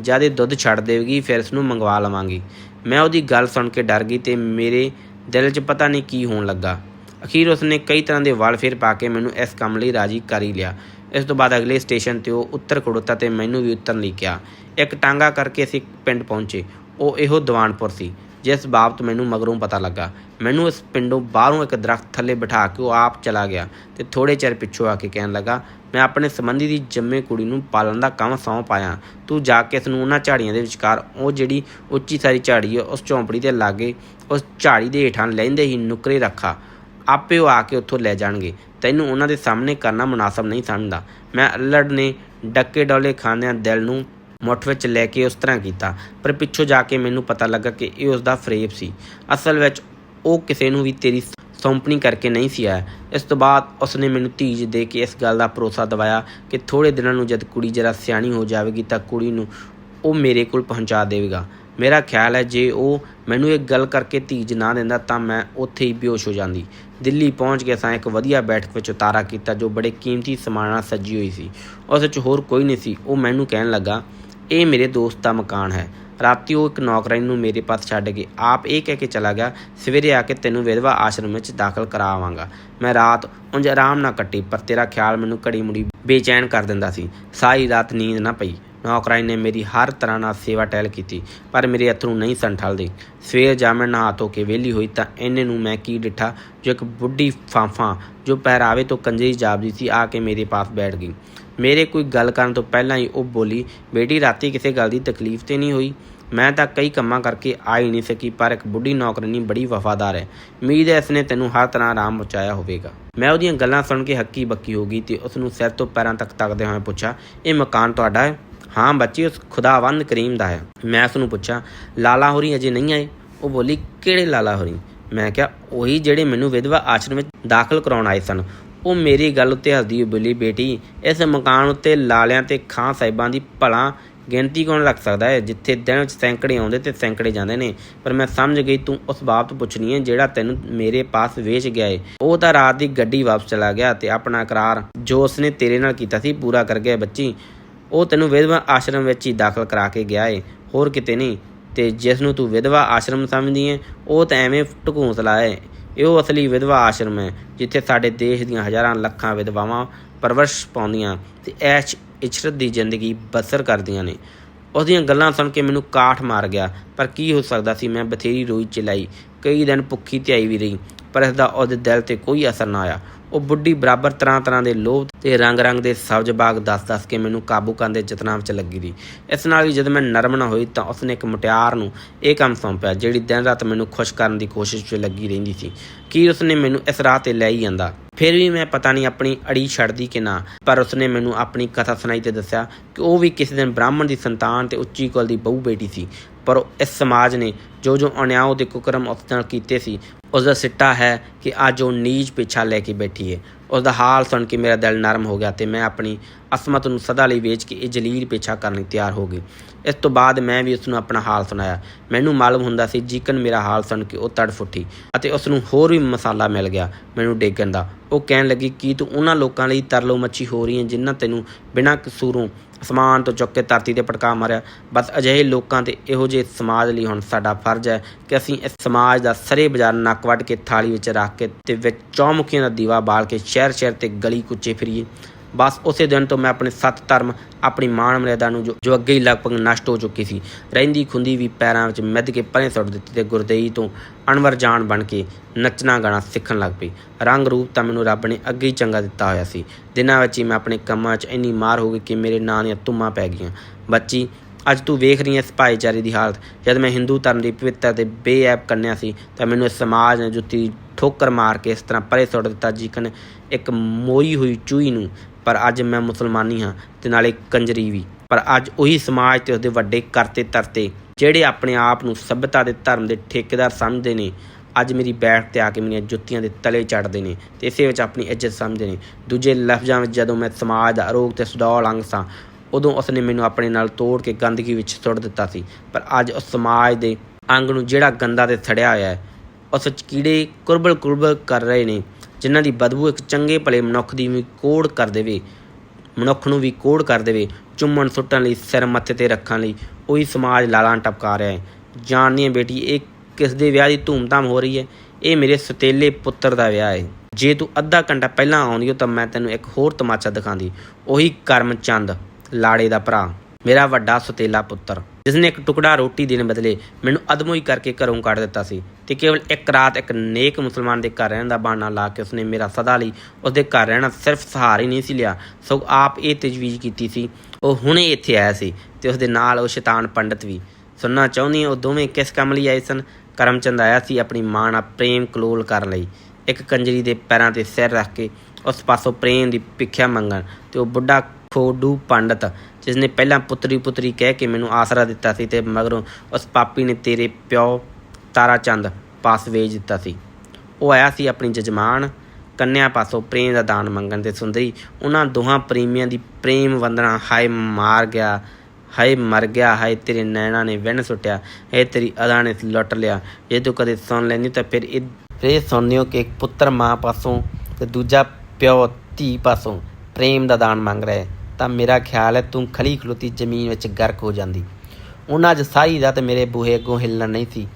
ਜਦ ਇਹ ਦੁੱਧ ਛੱਡ ਦੇਵੇਗੀ, ਫਿਰ ਇਸ ਨੂੰ ਮੰਗਵਾ ਲਵਾਂਗੀ। ਮੈਂ ਉਹਦੀ ਗੱਲ ਸੁਣ ਕੇ ਡਰ ਗਈ ਤੇ ਮੇਰੇ ਦਿਲ 'ਚ ਪਤਾ ਨਹੀਂ ਕੀ ਹੋਣ ਲੱਗਾ। ਅਖੀਰ ਉਸਨੇ ਕਈ ਤਰ੍ਹਾਂ ਦੇ ਵਾਲ ਫੇਰ ਪਾ ਕੇ ਮੈਨੂੰ ਇਸ ਕੰਮ ਲਈ ਰਾਜੀ ਕਰ ਹੀ ਲਿਆ। ਇਸ ਤੋਂ ਬਾਅਦ ਅਗਲੇ ਸਟੇਸ਼ਨ ਤੇ ਉਹ ਉੱਤਰ ਖੜੋਤਾ ਤੇ ਮੈਨੂੰ ਵੀ ਉਤਰਨ ਲਈ ਕਿਹਾ। ਇੱਕ ਟਾਂਗਾ ਕਰਕੇ ਅਸੀਂ ਪਿੰਡ ਪਹੁੰਚੇ। ਉਹ ਇਹੋ ਦੀਵਾਨਪੁਰ ਸੀ, ਜਿਸ ਬਾਬਤ ਮੈਨੂੰ ਮਗਰੋਂ ਪਤਾ ਲੱਗਾ। ਮੈਨੂੰ ਇਸ ਪਿੰਡੋਂ ਬਾਹਰੋਂ ਇੱਕ ਦਰਖਤ ਥੱਲੇ ਬਿਠਾ ਕੇ ਉਹ ਆਪ ਚਲਾ ਗਿਆ ਤੇ ਥੋੜੇ ਚਿਰ ਪਿੱਛੋਂ ਆ ਕੇ ਕਹਿਣ ਲੱਗਾ, ਮੈਂ ਆਪਣੇ ਸੰਬੰਧੀ ਦੀ ਜੰਮੇ ਕੁੜੀ ਨੂੰ ਪਾਲਣ ਦਾ ਕੰਮ ਸੌਂਪ ਪਾਇਆ ਤੂੰ ਜਾ ਕੇ ਇਸ ਨੂੰ ਉਹਨਾਂ ਝਾੜੀਆਂ ਦੇ ਵਿਚਕਾਰ ਉਹ ਜਿਹੜੀ ਉੱਚੀ ਸਾਰੀ ਝਾੜੀ ਹੈ, ਉਸ ਝੌਂਪੜੀ ਦੇ ਲਾਗੇ, ਉਸ ਝਾੜੀ ਦੇ ਹੇਠਾਂ ਲੈਂਦੇ ਹੀ ਨੁਕਰੇ ਰੱਖਾ। ਆਪੇ ਉਹ ਆ ਕੇ ਉੱਥੋਂ ਲੈ ਜਾਣਗੇ। ਤੈਨੂੰ ਉਹਨਾਂ ਦੇ ਸਾਹਮਣੇ ਕਰਨਾ ਮੁਨਾਸਬ ਨਹੀਂ ਸਮਝਦਾ। ਮੈਂ ਅਲੜ ਨੇ ਡੱਕੇ ਡੋਲੇ ਖਾਂਦਿਆਂ ਦਿਲ ਨੂੰ ਮੁੱਠ ਵਿੱਚ ਲੈ ਕੇ ਉਸ ਤਰ੍ਹਾਂ ਕੀਤਾ। ਪਰ ਪਿੱਛੋਂ ਜਾ ਕੇ ਮੈਨੂੰ ਪਤਾ ਲੱਗਾ ਕਿ ਇਹ ਉਸ ਦਾ ਫਰੇਬ ਸੀ। ਅਸਲ ਵਿੱਚ ਉਹ ਕਿਸੇ ਨੂੰ ਵੀ ਤੇਰੀ ਸੌਂਪਣੀ ਕਰਕੇ ਨਹੀਂ ਸੀ ਆਇਆ। ਇਸ ਤੋਂ ਬਾਅਦ ਉਸਨੇ ਮੈਨੂੰ ਧੀਜ ਦੇ ਕੇ ਇਸ ਗੱਲ ਦਾ ਭਰੋਸਾ ਦਿਵਾਇਆ ਕਿ ਥੋੜੇ ਦਿਨਾਂ ਨੂੰ ਜਦ ਕੁੜੀ ਜਰਾ ਸਿਆਣੀ ਹੋ ਜਾਵੇਗੀ ਤਾਂ ਕੁੜੀ ਨੂੰ ਉਹ ਮੇਰੇ ਕੋਲ ਪਹੁੰਚਾ ਦੇਵੇਗਾ। ਮੇਰਾ ਖਿਆਲ ਹੈ ਜੇ ਉਹ ਮੈਨੂੰ ਇੱਕ ਗੱਲ ਕਰਕੇ ਧੀਜ ਨਾ ਦਿੰਦਾ ਤਾਂ ਮੈਂ ਉੱਥੇ ਹੀ ਬੇਹੋਸ਼ ਹੋ ਜਾਂਦੀ। ਦਿੱਲੀ ਪਹੁੰਚ ਕੇ ਸਾਂ ਇੱਕ ਵਧੀਆ ਬੈਠਕ ਵਿੱਚ ਉਤਾਰਾ ਕੀਤਾ ਜੋ ਬੜੇ ਕੀਮਤੀ ਸਮਾਨ ਨਾਲ ਸੱਜੀ ਹੋਈ ਸੀ। ਉਸ ਵਿੱਚ ਹੋਰ ਕੋਈ ਨਹੀਂ ਸੀ। ਉਹ ਮੈਨੂੰ ਕਹਿਣ ਲੱਗਾ ਇਹ ਮੇਰੇ ਦੋਸਤ ਦਾ ਮਕਾਨ ਹੈ। ਰਾਤੀ ਉਹ ਇੱਕ ਨੌਕਰਾਨੀ ਨੂੰ ਮੇਰੇ ਪਾਸ ਛੱਡ ਕੇ ਆਪ ਇਹ ਕਹਿ ਕੇ ਚਲਾ ਗਿਆ, ਸਵੇਰੇ ਆ ਕੇ ਤੈਨੂੰ ਵਿਧਵਾ ਆਸ਼ਰਮ ਵਿੱਚ ਦਾਖਲ ਕਰਾਵਾਂਗਾ। ਮੈਂ ਰਾਤ ਉਂਝ ਆਰਾਮ ਨਾਲ ਕੱਟੀ, ਪਰ ਤੇਰਾ ਖਿਆਲ ਮੈਨੂੰ ਘੜੀ ਮੁੜੀ ਬੇਚੈਨ ਕਰ ਦਿੰਦਾ ਸੀ। ਸਾਰੀ ਰਾਤ ਨੀਂਦ ਨਾ ਪਈ। ਨੌਕਰਾਨੀ ਨੇ ਮੇਰੀ ਹਰ ਤਰ੍ਹਾਂ ਨਾਲ ਸੇਵਾ ਟਹਿਲ ਕੀਤੀ, ਪਰ ਮੇਰੇ ਅਥਰੂ ਨਹੀਂ ਸਨ ਸਵੇਰ ਜਾ ਮੈਂ ਨਹਾ ਧੋ ਕੇ ਵਿਹਲੀ ਹੋਈ ਤਾਂ ਇਹਨੇ ਨੂੰ ਮੈਂ ਕੀ ਡਿੱਠਾ? ਜੋ ਇੱਕ ਬੁੱਢੀ ਫਾਂਫਾਂ ਜੋ ਪਹਿਰਾਵੇ ਤੋਂ ਕੰਜਰੀ ਜਾਪਦੀ ਸੀ, ਆ ਕੇ ਮੇਰੇ ਪਾਸ ਬੈਠ ਗਈ। ਮੇਰੇ ਕੋਈ ਗੱਲ ਕਰਨ ਤੋਂ ਪਹਿਲਾਂ ਹੀ ਉਹ ਬੋਲੀ, ਬੇਟੀ, ਰਾਤੀ ਕਿਸੇ ਗੱਲ ਦੀ ਤਕਲੀਫ ਤੇ ਨਹੀਂ ਹੋਈ। ਮੈਂ ਤਾਂ ਕਈ ਕੰਮਾਂ ਕਰਕੇ ਆ ਹੀ ਨਹੀਂ ਸਕੀ, ਪਰ ਇੱਕ ਬੁੱਢੀ ਨੌਕਰਾਨੀ ਬੜੀ ਵਫਾਦਾਰ ਹੈ। ਉਮੀਦ ਹੈ ਇਸ ਨੇ ਤੈਨੂੰ ਹਰ ਤਰ੍ਹਾਂ ਆਰਾਮ ਪਹੁੰਚਾਇਆ ਹੋਵੇਗਾ। ਮੈਂ ਉਹਦੀਆਂ ਗੱਲਾਂ ਸੁਣ ਕੇ ਹੱਕੀ ਬੱਕੀ ਹੋ ਗਈ ਤੇ ਉਸ ਨੂੰ ਸਿਰ ਤੋਂ ਪੈਰਾਂ ਤੱਕ ਤੱਕਦੇ ਹੋਏ ਪੁੱਛਿਆ, ਇਹ ਮਕਾਨ ਤੁਹਾਡਾ ਹੈ? ਹਾਂ ਬੱਚੀ, ਉਸ ਖੁਦਾਵੰਦ ਕਰੀਮ ਦਾ ਹੈ। ਮੈਂ ਉਸ ਨੂੰ ਪੁੱਛਿਆ, ਲਾਲਾ ਹੋਰੀ ਅਜੇ ਨਹੀਂ ਆਏ? ਉਹ ਬੋਲੀ, ਕਿਹੜੇ ਲਾਲਾ ਹੋਰੀ? ਮੈਂ ਕਿਹਾ, ਉਹੀ ਜਿਹੜੇ ਮੈਨੂੰ ਵਿਧਵਾ ਆਸ਼ਰਮ ਵਿੱਚ ਦਾਖਲ ਕਰਾਉਣ ਆਏ ਸਨ। ਉਹ ਮੇਰੀ ਗੱਲ ਉੱਤੇ ਹੱਸਦੀ ਹੋਈ ਬੋਲੀ, ਬੇਟੀ, ਇਸ ਮਕਾਨ ਉੱਤੇ ਲਾਲਿਆਂ ਤੇ ਖਾਂ ਸਾਹਿਬਾਂ ਦੀ ਭਲਾ ਗਿਣਤੀ ਕੌਣ ਰੱਖ ਸਕਦਾ ਹੈ? ਜਿੱਥੇ ਦਿਨ ਵਿੱਚ ਸੈਂਕੜੇ ਆਉਂਦੇ ਤੇ ਸੈਂਕੜੇ ਜਾਂਦੇ ਨੇ। ਪਰ ਮੈਂ ਸਮਝ ਗਈ ਤੂੰ ਉਸ ਬਾਬਤ ਪੁੱਛਣੀ ਹੈ ਜਿਹੜਾ ਤੈਨੂੰ ਮੇਰੇ ਪਾਸ ਵੇਚ ਗਿਆ ਏ। ਉਹ ਤਾਂ ਰਾਤ ਦੀ ਗੱਡੀ ਵਾਪਸ ਚਲਾ ਗਿਆ ਤੇ ਆਪਣਾ ਇਕਰਾਰ ਜੋ ਉਸਨੇ ਤੇਰੇ ਨਾਲ ਕੀਤਾ ਸੀ ਪੂਰਾ ਕਰ ਗਿਆ ਬੱਚੀ। ਉਹ ਤੈਨੂੰ ਵਿਧਵਾ ਆਸ਼ਰਮ ਵਿੱਚ ਹੀ ਦਾਖਲ ਕਰਾ ਕੇ ਗਿਆ ਏ। ਹੋਰ ਕਿਤੇ ਨਹੀਂ। ਤੇ ਜਿਸ ਨੂੰ ਤੂੰ ਵਿਧਵਾ ਆਸ਼ਰਮ ਸਮਝਦੀ ਹੈ ਉਹ ਤਾਂ ਐਵੇਂ ਢਕੂਸਲਾ ਹੈ ਇਹ ਉਹ ਅਸਲੀ ਵਿਧਵਾ ਆਸ਼ਰਮ ਹੈ, ਜਿੱਥੇ ਸਾਡੇ ਦੇਸ਼ ਦੀਆਂ ਹਜ਼ਾਰਾਂ ਲੱਖਾਂ ਵਿਧਵਾਵਾਂ ਪਰਵਰਿਸ਼ ਪਾਉਂਦੀਆਂ ਤੇ ਐਸ਼ ਇਸ਼ਰਤ ਦੀ ਜ਼ਿੰਦਗੀ ਬਸਰ ਕਰਦੀਆਂ ਨੇ। ਉਹਦੀਆਂ ਗੱਲਾਂ ਸੁਣ ਕੇ ਮੈਨੂੰ ਕਾਠ ਮਾਰ ਗਿਆ, ਪਰ ਕੀ ਹੋ ਸਕਦਾ ਸੀ ਮੈਂ ਬਥੇਰੀ ਰੋਈ ਚਲਾਈ, ਕਈ ਦਿਨ ਭੁੱਖੀ ਧਿਆਈ ਵੀ ਰਹੀ, ਪਰ ਇਸ ਦਾ ਉਹਦੇ ਦਿਲ ਤੇ ਕੋਈ ਅਸਰ ਨਾ ਆਇਆ। ਉਹ ਬੁੱਢੀ ਬਰਾਬਰ ਤਰ੍ਹਾਂ ਤਰ੍ਹਾਂ ਦੇ ਲੋਭ ਤੇ ਰੰਗ-ਰੰਗ ਦੇ ਸਬਜ਼ ਬਾਗ ਦੱਸ-ਦੱਸ ਕੇ ਮੈਨੂੰ ਕਾਬੂ ਕਰਨ ਦੇ ਯਤਨਾਂ ਵਿੱਚ ਲੱਗੀ ਦੀ ਇਸ ਨਾਲ ਵੀ ਜਦ ਮੈਂ ਨਰਮ ਨਾ ਹੋਈ ਤਾਂ ਉਸਨੇ ਇੱਕ ਮੁਟਿਆਰ ਨੂੰ ਇਹ ਕੰਮ ਸੌਂਪਿਆ ਜਿਹੜੀ ਦਿਨ ਰਾਤ ਮੈਨੂੰ ਖੁਸ਼ ਕਰਨ ਦੀ ਕੋਸ਼ਿਸ਼ 'ਚ ਲੱਗੀ ਰਹਿੰਦੀ ਸੀ। ਕੀ ਉਸਨੇ ਮੈਨੂੰ ਇਸ ਰਾਹ ਤੇ ਲੈ ਹੀ ਜਾਂਦਾ? ਫਿਰ ਵੀ ਮੈਂ ਪਤਾ ਨਹੀਂ ਆਪਣੀ ਅੜੀ ਛੱਡਦੀ ਕਿ ਨਾ, ਪਰ ਉਸਨੇ ਮੈਨੂੰ ਆਪਣੀ ਕਥਾ ਸੁਣਾਈ ਤੇ ਦੱਸਿਆ ਕਿ ਉਹ ਵੀ ਕਿਸੇ ਦਿਨ ਬ੍ਰਾਹਮਣ ਦੀ ਸੰਤਾਨ ਤੇ ਉੱਚੀ ਕੁਲ ਦੀ ਬਹੂ ਬੇਟੀ ਸੀ, ਪਰ ਉਹ ਇਸ ਸਮਾਜ ਨੇ ਜੋ ਜੋ ਅਨਿਆਉ ਦੇ ਕੁਕਰਮ ਉਸ ਨਾਲ ਕੀਤੇ ਸੀ ਉਸ ਦਾ ਸਿੱਟਾ ਹੈ ਕਿ ਅੱਜ ਉਹ ਨੀਚ ਪਿੱਛਾ ਲੈ ਕੇ ਬੈਠੀ ਹੈ ਉਸ ਦਾ ਹਾਲ ਸੁਣ ਕੇ ਮੇਰਾ ਦਿਲ ਨਰਮ ਹੋ ਗਿਆ ਤੇ ਮੈਂ ਆਪਣੀ ਅਸਮਤ ਨੂੰ ਸਦਾ ਲਈ ਵੇਚ ਕੇ ਇਹ ਜਲੀਲ ਪਿੱਛਾ ਕਰਨ ਲਈ ਤਿਆਰ ਹੋ ਗਈ। ਇਸ ਤੋਂ ਬਾਅਦ ਮੈਂ ਵੀ ਉਸ ਨੂੰ ਆਪਣਾ ਹਾਲ ਸੁਣਾਇਆ। ਮੈਨੂੰ ਮਾਲੂਮ ਹੁੰਦਾ ਸੀ ਜੀਕਨ ਮੇਰਾ ਹਾਲ ਸੁਣ ਕੇ ਉਹ ਤੜਫ ਉੱਠੀ ਅਤੇ ਉਸ ਨੂੰ ਹੋਰ ਵੀ ਮਸਾਲਾ ਮਿਲ ਗਿਆ ਮੈਨੂੰ ਡੇਗਣ ਦਾ। ਉਹ ਕਹਿਣ ਲੱਗੀ, ਕਿ ਤੂੰ ਉਹਨਾਂ ਲੋਕਾਂ ਲਈ ਤਰਲੋ ਮੱਛੀ ਹੋ ਰਹੀ ਹੈ ਜਿਨ੍ਹਾਂ ਤੈਨੂੰ ਬਿਨਾਂ ਕਸੂਰੋਂ ਸਮਾਨ ਤੋਂ ਚੁੱਕ ਕੇ ਧਰਤੀ ਤੇ ਪਟਕਾ ਮਾਰਿਆ। ਬਸ ਅਜਿਹੇ ਲੋਕਾਂ ਤੇ ਇਹੋ ਜਿਹੇ ਸਮਾਜ ਲਈ ਹੁਣ ਸਾਡਾ ਫਰਜ਼ ਹੈ ਕਿ ਅਸੀਂ ਇਸ ਸਮਾਜ ਦਾ ਸਰੇ ਬਾਜ਼ਾਰ ਨੱਕ ਵੱਢ ਕੇ ਥਾਲੀ ਵਿੱਚ ਰੱਖ ਕੇ ਤੇ ਵਿੱਚ ਚੌਮੁਖੀਆਂ ਦਾ ਦੀਵਾ ਬਾਲ ਕੇ ਸ਼ਹਿਰ ਸ਼ਹਿਰ ਤੇ ਗਲੀ ਕੁੱਚੇ ਫਿਰੀਏ। ਬਸ ਉਸੇ ਦਿਨ ਤੋਂ ਮੈਂ ਆਪਣੇ ਸੱਤ ਧਰਮ, ਆਪਣੀ ਮਾਣ ਮਰਿਆਦਾ ਨੂੰ ਜੋ ਜੋ ਅੱਗੇ ਹੀ ਲਗਭਗ ਨਸ਼ਟ ਹੋ ਚੁੱਕੀ ਸੀ। ਰਹਿੰਦੀ ਖੁੰਦੀ ਵੀ ਪੈਰਾਂ ਵਿੱਚ ਮਿੱਧ ਕੇ ਪਰੇ ਸੁੱਟ ਦਿੱਤੀ ਤੇ ਗੁਰਦੇਈ ਤੋਂ ਅਣਵਰ ਜਾਣ ਬਣ ਕੇ ਨੱਚਣਾ ਗਾਣਾ ਸਿੱਖਣ ਲੱਗ ਪਈ। ਰੰਗ ਰੂਪ ਤਾਂ ਮੈਨੂੰ ਰੱਬ ਨੇ ਅੱਗੇ ਹੀ ਚੰਗਾ ਦਿੱਤਾ ਹੋਇਆ ਸੀ। ਦਿਨਾਂ ਵਿੱਚ ਹੀ ਮੈਂ ਆਪਣੇ ਕੰਮਾਂ 'ਚ ਇੰਨੀ ਮਾਰ ਹੋ ਗਈ ਕਿ ਮੇਰੇ ਨਾਂ ਦੀਆਂ ਤੁਮਾਂ ਪੈ ਗਈਆਂ। ਬੱਚੀ ਅੱਜ ਤੂੰ ਵੇਖ ਰਹੀ ਹੈ ਇਸ ਭਾਈਚਾਰੇ ਦੀ ਹਾਲਤ। ਜਦ ਮੈਂ ਹਿੰਦੂ ਧਰਮ ਦੀ ਪਵਿੱਤਰ ਤੇ ਬੇਅਬ ਕੰਨਿਆ ਸੀ, ਤਾਂ ਮੈਨੂੰ ਇਸ ਸਮਾਜ ਨੇ ਜੁੱਤੀ ਠੋਕਰ ਮਾਰ ਕੇ ਇਸ ਤਰ੍ਹਾਂ ਪਰੇ ਸੁੱਟ ਦਿੱਤਾ ਜੀਕਨ ਇੱਕ ਮੋਈ ਹੋਈ ਚੂਹੀ ਨੂੰ। ਪਰ ਅੱਜ ਮੈਂ ਮੁਸਲਮਾਨੀ ਹਾਂ ਤੇ ਨਾਲੇ ਕੰਜਰੀ ਵੀ। ਪਰ ਅੱਜ ਉਹੀ ਸਮਾਜ ਤੇ ਉਸਦੇ ਵੱਡੇ ਕਰਤੇ ਤਰਤੇ ਜਿਹੜੇ ਆਪਣੇ ਆਪ ਨੂੰ ਸਭ్యਤਾ ਦੇ ਧਰਮ ਦੇ ਠੇਕੇਦਾਰ ਸਮਝਦੇ ਨੇ, ਅੱਜ ਮੇਰੀ ਬੈਠ ਤੇ ਆ ਕੇ ਮੇਰੀਆਂ ਜੁੱਤੀਆਂ ਦੇ ਤਲੇ ਚੜਦੇ ਨੇ ਤੇ ਇਸੇ ਵਿੱਚ ਆਪਣੀ ਇੱਜ਼ਤ ਸਮਝਦੇ ਨੇ। ਦੂਜੇ ਲਫ਼ਜ਼ਾਂ ਵਿੱਚ ਜਦੋਂ ਮੈਂ ਸਮਾਜ ਦਾ ਅਰੋਗ ਤੇ ਸੁਡੌਲ ਅੰਗ ਸਾਂ ਉਦੋਂ ਉਸਨੇ ਮੈਨੂੰ ਆਪਣੇ ਨਾਲ ਤੋੜ ਕੇ ਗੰਦਗੀ ਵਿੱਚ ਸੁੱਟ ਦਿੱਤਾ ਸੀ। ਪਰ ਅੱਜ ਉਸ ਸਮਾਜ ਦੇ ਅੰਗ ਨੂੰ ਜਿਹੜਾ ਗੰਦਾ ਤੇ ਥੜਿਆ ਹੋਇਆ ਹੈ, ਉਸ ਵਿੱਚ ਕੀੜੇ ਕੁਰਬਲ ਕੁਰਬਲ ਕਰ ਰਹੇ ਨੇ, ਜਿਨ੍ਹਾਂ ਦੀ ਬਦਬੂ ਇੱਕ ਚੰਗੇ ਭਲੇ ਮਨੁੱਖ ਦੀ ਵੀ ਕੋੜ ਕਰ ਦੇਵੇ, ਮਨੁੱਖ ਨੂੰ ਵੀ ਕੋੜ ਕਰ ਦੇਵੇ, ਚੁੰਮਣ ਸੁੱਟਣ ਲਈ, ਸਿਰ ਮੱਥੇ ਤੇ ਰੱਖਣ ਲਈ ਉਹੀ ਸਮਾਜ ਲਾਲਾਂ ਟਪਕਾ ਰਿਹਾ ਹੈ। ਜਾਣਨੀ ਹੈ ਬੇਟੀ, ਇਹ ਕਿਸ ਦੇ ਵਿਆਹ ਦੀ ਧੂਮਧਾਮ ਹੋ ਰਹੀ ਹੈ? ਇਹ ਮੇਰੇ ਸਤੇਲੇ ਪੁੱਤਰ ਦਾ ਵਿਆਹ ਹੈ। ਜੇ ਤੂੰ ਅੱਧਾ ਘੰਟਾ ਪਹਿਲਾਂ ਆਉਂਦੀ ਹੋ ਤਾਂ ਮੈਂ ਤੈਨੂੰ ਇੱਕ ਹੋਰ ਤਮਾਚਾ ਦਿਖਾਉਂਦੀ। ਉਹੀ ਕਰਮਚੰਦ ਲਾੜੇ ਦਾ ਭਰਾ, ਮੇਰਾ ਵੱਡਾ ਸੁਤੇਲਾ ਪੁੱਤਰ। ਜਿਸਨੇ ਇੱਕ ਟੁਕੜਾ ਰੋਟੀ ਦੇਣ ਬਦਲੇ ਮੈਨੂੰ ਅਦਮੋਈ ਕਰਕੇ ਘਰੋਂ ਕੱਢ ਦਿੱਤਾ ਸੀ ਤੇ ਕੇਵਲ ਇੱਕ ਰਾਤ ਇੱਕ ਨੇਕ ਮੁਸਲਮਾਨ ਦੇ ਘਰ ਰਹਿਣ ਦਾ ਬਹਾਨਾ ਲਾ ਕੇ ਉਸਨੇ ਮੇਰਾ ਸਦਾ ਲਈ ਉਸਦੇ ਘਰ ਰਹਿਣਾ ਸਿਰਫ ਸਹਾਰਾ ਹੀ ਨਹੀਂ ਸੀ ਲਿਆ, ਸਗੋਂ ਆਪ ਇਹ ਤਜਵੀਜ਼ ਕੀਤੀ ਸੀ, ਉਹ ਹੁਣੇ ਇੱਥੇ ਆਇਆ ਸੀ ਤੇ ਉਸਦੇ ਨਾਲ ਉਹ ਸ਼ੈਤਾਨ ਪੰਡਤ ਵੀ। ਸੁਣਨਾ ਚਾਹੁੰਦੀ ਉਹ ਦੋਵੇਂ ਕਿਸ ਕੰਮ ਲਈ ਆਏ ਸਨ? ਕਰਮਚੰਦ ਆਇਆ ਸੀ ਆਪਣੀ ਮਾਂ ਨਾਲ ਪ੍ਰੇਮ ਕਲੋਲ ਕਰਨ ਲਈ। ਇੱਕ ਕੰਜਰੀ ਦੇ ਪੈਰਾਂ ਤੇ ਸਿਰ ਰੱਖ ਕੇ ਉਸ ਪਾਸੋਂ ਪ੍ਰੇਮ ਦੀ ਭਿੱਖਿਆ ਮੰਗਣ ਤੇ ਉਹ ਬੁੱਢਾ ਖੋਡੂ ਪੰਡਤ ਜਿਸ ਨੇ ਪਹਿਲਾਂ ਪੁੱਤਰੀ ਪੁੱਤਰੀ ਕਹਿ ਕੇ ਮੈਨੂੰ ਆਸਰਾ ਦਿੱਤਾ ਸੀ ਤੇ ਮਗਰੋਂ ਉਸ ਪਾਪੀ ਨੇ ਤੇਰੇ ਪਿਓ ਤਾਰਾਚੰਦ ਪਾਸ ਵੇਚ ਦਿੱਤਾ ਸੀ। ਉਹ ਆਇਆ ਸੀ ਆਪਣੀ ਜਜਮਾਨ, ਕੰਨਿਆ ਪਾਸੋਂ ਪ੍ਰੇਮ ਦਾ ਦਾਨ ਮੰਗਣ ਤੇ ਸੁੰਦਰੀ। ਉਹਨਾਂ ਦੋਹਾਂ ਪ੍ਰੇਮੀਆਂ ਦੀ ਪ੍ਰੇਮ ਵੰਦਨਾ, ਹਾਏ ਮਾਰ ਗਿਆ, ਹਾਏ ਮਰ ਗਿਆ, ਹਾਏ ਤੇਰੇ ਨੈਣਾ ਨੇ ਵਿੰਨ ਸੁੱਟਿਆ ਇਹ ਤੇਰੀ ਅਦਾ ਨੇ ਲੁੱਟ ਲਿਆ। ਜੇ ਤੂੰ ਕਦੇ ਸੁਣ ਲੈਂਦੀ ਤਾਂ ਫਿਰ ਇਹ ਫਿਰ ਇਹ ਸੁਣਨਿਓ ਕਿ ਇੱਕ ਪੁੱਤਰ ਮਾਂ ਪਾਸੋਂ ਤੇ ਦੂਜਾ ਪਿਓ ਧੀ ਪਾਸੋਂ ਪ੍ਰੇਮ ਦਾ ਦਾਨ ਮੰਗ ਰਿਹਾ ਹੈ। ਤਾਂ ਮੇਰਾ ਖਿਆਲ ਹੈ ਤੂੰ ਖਲੀ ਖਲੋਤੀ ਜ਼ਮੀਨ ਵਿੱਚ ਗਰਕ ਹੋ ਜਾਂਦੀ। ਉਹਨਾਂ 'ਚ ਸਾਈ ਦਾ ਤੇ ਮੇਰੇ ਬੂਹੇ ਅੱਗੋਂ ਹਿੱਲਣ ਨਹੀਂ ਸੀ।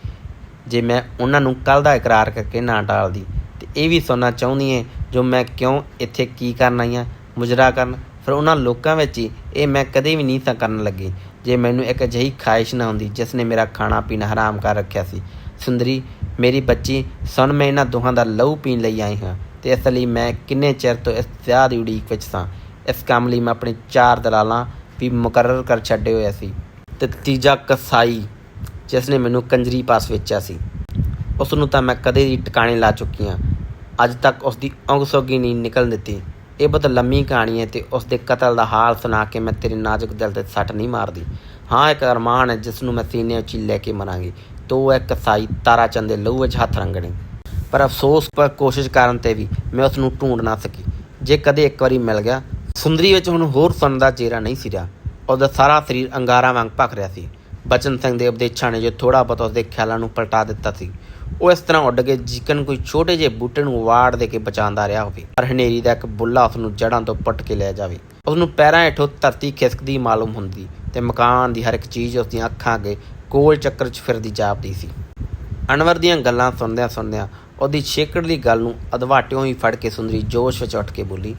ਜੇ ਮੈਂ ਉਹਨਾਂ ਨੂੰ ਕੱਲ ਦਾ ਇਕਰਾਰ ਕਰਕੇ ਨਾ ਟਾਲਦੀ, ਤੇ ਇਹ ਵੀ ਸੁਣਨਾ ਚਾਹੁੰਦੀ ਏ, ਜੋ ਮੈਂ ਕਿਉਂ ਇੱਥੇ ਕੀ ਕਰਨ ਆਈ ਹਾਂ ਮੁਜਰਾ ਕਰਨ। ਫਿਰ ਉਹਨਾਂ ਲੋਕਾਂ ਵਿੱਚ ਹੀ ਇਹ ਮੈਂ ਕਦੇ ਵੀ ਨਹੀਂ ਤਾਂ ਕਰਨ ਲੱਗੀ। ਜੇ ਮੈਨੂੰ ਇੱਕ ਅਜਿਹੀ ਖਾਹਿਸ਼ ਨਾ ਹੁੰਦੀ, ਜਿਸ ਨੇ ਮੇਰਾ ਖਾਣਾ ਪੀਣਾ ਹਰਾਮ ਕਰ ਰੱਖਿਆ ਸੀ। ਸੁੰਦਰੀ, ਮੇਰੀ ਬੱਚੀ, ਸੁਣ ਮੈਂ ਇਹਨਾਂ ਦੋਹਾਂ ਦਾ ਲਹੂ ਪੀਣ ਲਈ ਆਈ ਹਾਂ, ਤੇ ਇਸ ਲਈ ਮੈਂ ਕਿੰਨੇ ਚਿਰ ਤੋਂ ਇਸ ਵਿਆਹ ਦੀ ਉਡੀਕ ਵਿੱਚ ਸਾਂ। ਇਸ ਕੰਮ ਲਈ ਮੈਂ ਆਪਣੇ ਚਾਰ ਦਲਾਲਾਂ ਵੀ ਮੁਕਰਰ ਕਰ ਛੱਡੇ ਹੋਏ ਸੀ ਤੇ ਤੀਜਾ ਕਸਾਈ, ਜਿਸ ਨੇ ਮੈਨੂੰ ਕੰਜਰੀ ਪਾਸ ਵੇਚਿਆ ਸੀ। ਉਸ ਨੂੰ ਤਾਂ ਮੈਂ ਕਦੇ ਹੀ ਟਿਕਾਣੇ ਲਾ ਚੁੱਕੀ ਹਾਂ। ਅੱਜ ਤੱਕ ਉਸ ਦੀ ਉਂਗ ਸੋਗੀ ਨਹੀਂ ਨਿਕਲ ਦਿੱਤੀ। ਇਹ ਬਹੁਤ ਲੰਮੀ ਕਹਾਣੀ ਹੈ ਤੇ ਉਸ ਦੇ ਕਤਲ ਦਾ ਹਾਲ ਸੁਣਾ ਕੇ ਮੈਂ ਤੇਰੇ ਨਾਜ਼ੁਕ ਦਿਲ ਤੇ ਸੱਟ ਨਹੀਂ ਮਾਰਦੀ। ਹਾਂ, ਇੱਕ ਅਰਮਾਨ ਹੈ ਜਿਸ ਨੂੰ ਮੈਂ ਸੀਨੇ ਉੱਚੀ ਲੈ ਕੇ ਮਰਾਂਗੀ। ਤੋ ਹੈ ਕਸਾਈ, ਤਾਰਾ ਚੰਦ ਦੇ ਲਹੂ ਵਿੱਚ ਹੱਥ ਰੰਗਣੇ। ਪਰ ਅਫਸੋਸ ਪਰ ਕੋਸ਼ਿਸ਼ ਕਰਨ ਤੇ ਵੀ ਮੈਂ ਉਸ ਨੂੰ ਢੂੰਡ ਨਾ ਸਕੀ। ਜੇ ਕਦੇ ਇੱਕ ਵਾਰੀ ਮਿਲ ਗਿਆ ਸੁੰਦਰੀ ਵਿੱਚ ਹੁਣ ਹੋਰ ਸੁਣਨ ਦਾ ਚਿਹਰਾ ਨਹੀਂ ਸੀ ਰਿਹਾ। ਉਹਦਾ ਸਾਰਾ ਸਰੀਰ ਅੰਗਾਰਾਂ ਵਾਂਗ ਭਖ ਰਿਹਾ ਸੀ। ਬਚਨ ਸਿੰਘ ਦੇ ਉਪਦੇਸ਼ਾਂ ਨੇ ਜੋ ਥੋੜਾ ਬਹੁਤ ਉਸਦੇ ਖਿਆਲਾਂ ਨੂੰ ਪਲਟਾ ਦਿੱਤਾ ਸੀ। ਉਹ ਇਸ ਤਰ੍ਹਾਂ ਉੱਡ ਕੇ ਜਿਕਨ ਕੋਈ ਛੋਟੇ ਜਿਹੇ ਬੂਟੇ ਨੂੰ ਵਾੜ ਦੇ ਕੇ ਬਚਾਉਂਦਾ ਰਿਹਾ ਹੋਵੇ, ਪਰ ਹਨੇਰੀ ਦਾ ਇੱਕ ਬੁੱਲਾ ਉਸ ਨੂੰ ਜੜਾਂ ਤੋਂ ਪੱਟ ਕੇ ਲੈ ਜਾਵੇ। ਉਸ ਨੂੰ ਪੈਰਾਂ ਹੇਠੋਂ ਧਰਤੀ ਖਿਸਕਦੀ ਮਾਲੂਮ ਹੁੰਦੀ ਤੇ ਮਕਾਨ ਦੀ ਹਰ ਇੱਕ ਚੀਜ਼ ਉਸ ਦੀਆਂ ਅੱਖਾਂ ਅੱਗੇ ਗੋਲ ਚੱਕਰ 'ਚ ਫਿਰਦੀ ਜਾਪਦੀ ਸੀ। ਅਨਵਰ ਦੀਆਂ ਗੱਲਾਂ ਸੁਣਦਿਆਂ ਸੁਣਦਿਆਂ ਉਹਦੀ ਛੇਕੜ ਦੀ ਗੱਲ ਨੂੰ ਅਧਵਾਟਿਓਂ ਹੀ ਫੜ ਕੇ ਸੁੰਦਰੀ ਜੋਸ਼ ਵਿੱਚ ਉੱਠ ਕੇ ਬੋਲੀ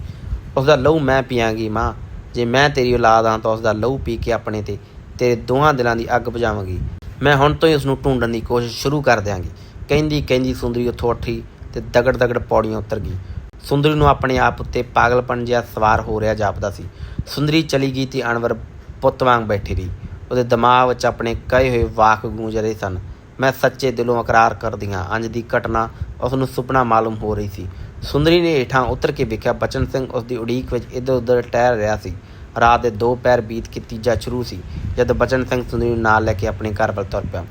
ਉਸ ਦਾ ਲਹੂ ਮੈਂ ਪੀਆਂਗੀ ਮਾਂ। ਜੇ ਮੈਂ ਤੇਰੀ ਔਲਾਦ ਹਾਂ ਤਾਂ ਉਸ ਦਾ ਲਹੂ ਪੀ ਕੇ ਆਪਣੇ ਤੇ ਤੇਰੇ ਦੋਹਾਂ ਦਿਲਾਂ ਦੀ ਅੱਗ ਬੁਝਾਵਾਂਗੀ। ਮੈਂ ਹੁਣ ਤੋਂ ਹੀ ਉਸ ਨੂੰ ਢੂੰਡਣ ਦੀ ਕੋਸ਼ਿਸ਼ ਸ਼ੁਰੂ ਕਰ ਦਿਆਂਗੀ। ਕਹਿੰਦੀ ਕਹਿੰਦੀ ਸੁੰਦਰੀ ਉੱਥੋਂ ਉੱਠੀ ਤੇ ਦਗੜ ਦਗੜ ਪੌੜੀਆਂ ਉਤਰ ਗਈ। ਸੁੰਦਰੀ ਨੂੰ ਆਪਣੇ ਆਪ ਉੱਤੇ ਪਾਗਲਪਣ ਜਿਹਾ ਸਵਾਰ ਹੋ ਰਿਹਾ ਜਾਪਦਾ ਸੀ। ਸੁੰਦਰੀ ਚਲੀ ਗਈ ਤੇ ਅਨਵਰ ਪੁੱਤ ਵਾਂਗ ਬੈਠੀ ਰਹੀ। ਉਹਦੇ ਦਿਮਾਗ ਵਿੱਚ ਆਪਣੇ ਕਹੇ ਹੋਏ ਵਾਕ ਗੂੰਜ ਰਹੇ ਸਨ। ਮੈਂ ਸੱਚੇ ਦਿਲੋਂ ਇਕਰਾਰ ਕਰਦੀ ਹਾਂ। ਅੰਜ ਦੀ ਘਟਨਾ ਉਸ ਨੂੰ ਸੁਪਨਾ ਮਾਲੂਮ ਹੋ ਰਹੀ ਸੀ। ਸੁੰਦਰੀ ਨੇ ਹੇਠਾਂ ਉਤਰ ਕੇ ਵੇਖਿਆ ਬਚਨ ਸਿੰਘ ਉਸ ਦੀ ਉਡੀਕ ਵਿੱਚ ਇੱਧਰ ਉੱਧਰ ਟਹਿਲ ਰਿਹਾ ਸੀ। ਰਾਤ ਦੇ ਦੋ ਪੈਰ ਬੀਤ ਕੇ ਤੀਜਾ ਸ਼ੁਰੂ ਸੀ, ਜਦ ਬਚਨ ਸਿੰਘ ਸੁੰਦਰੀ ਨੂੰ ਨਾਲ ਲੈ ਕੇ ਆਪਣੇ ਘਰ ਵੱਲ ਤੁਰ ਪਿਆ।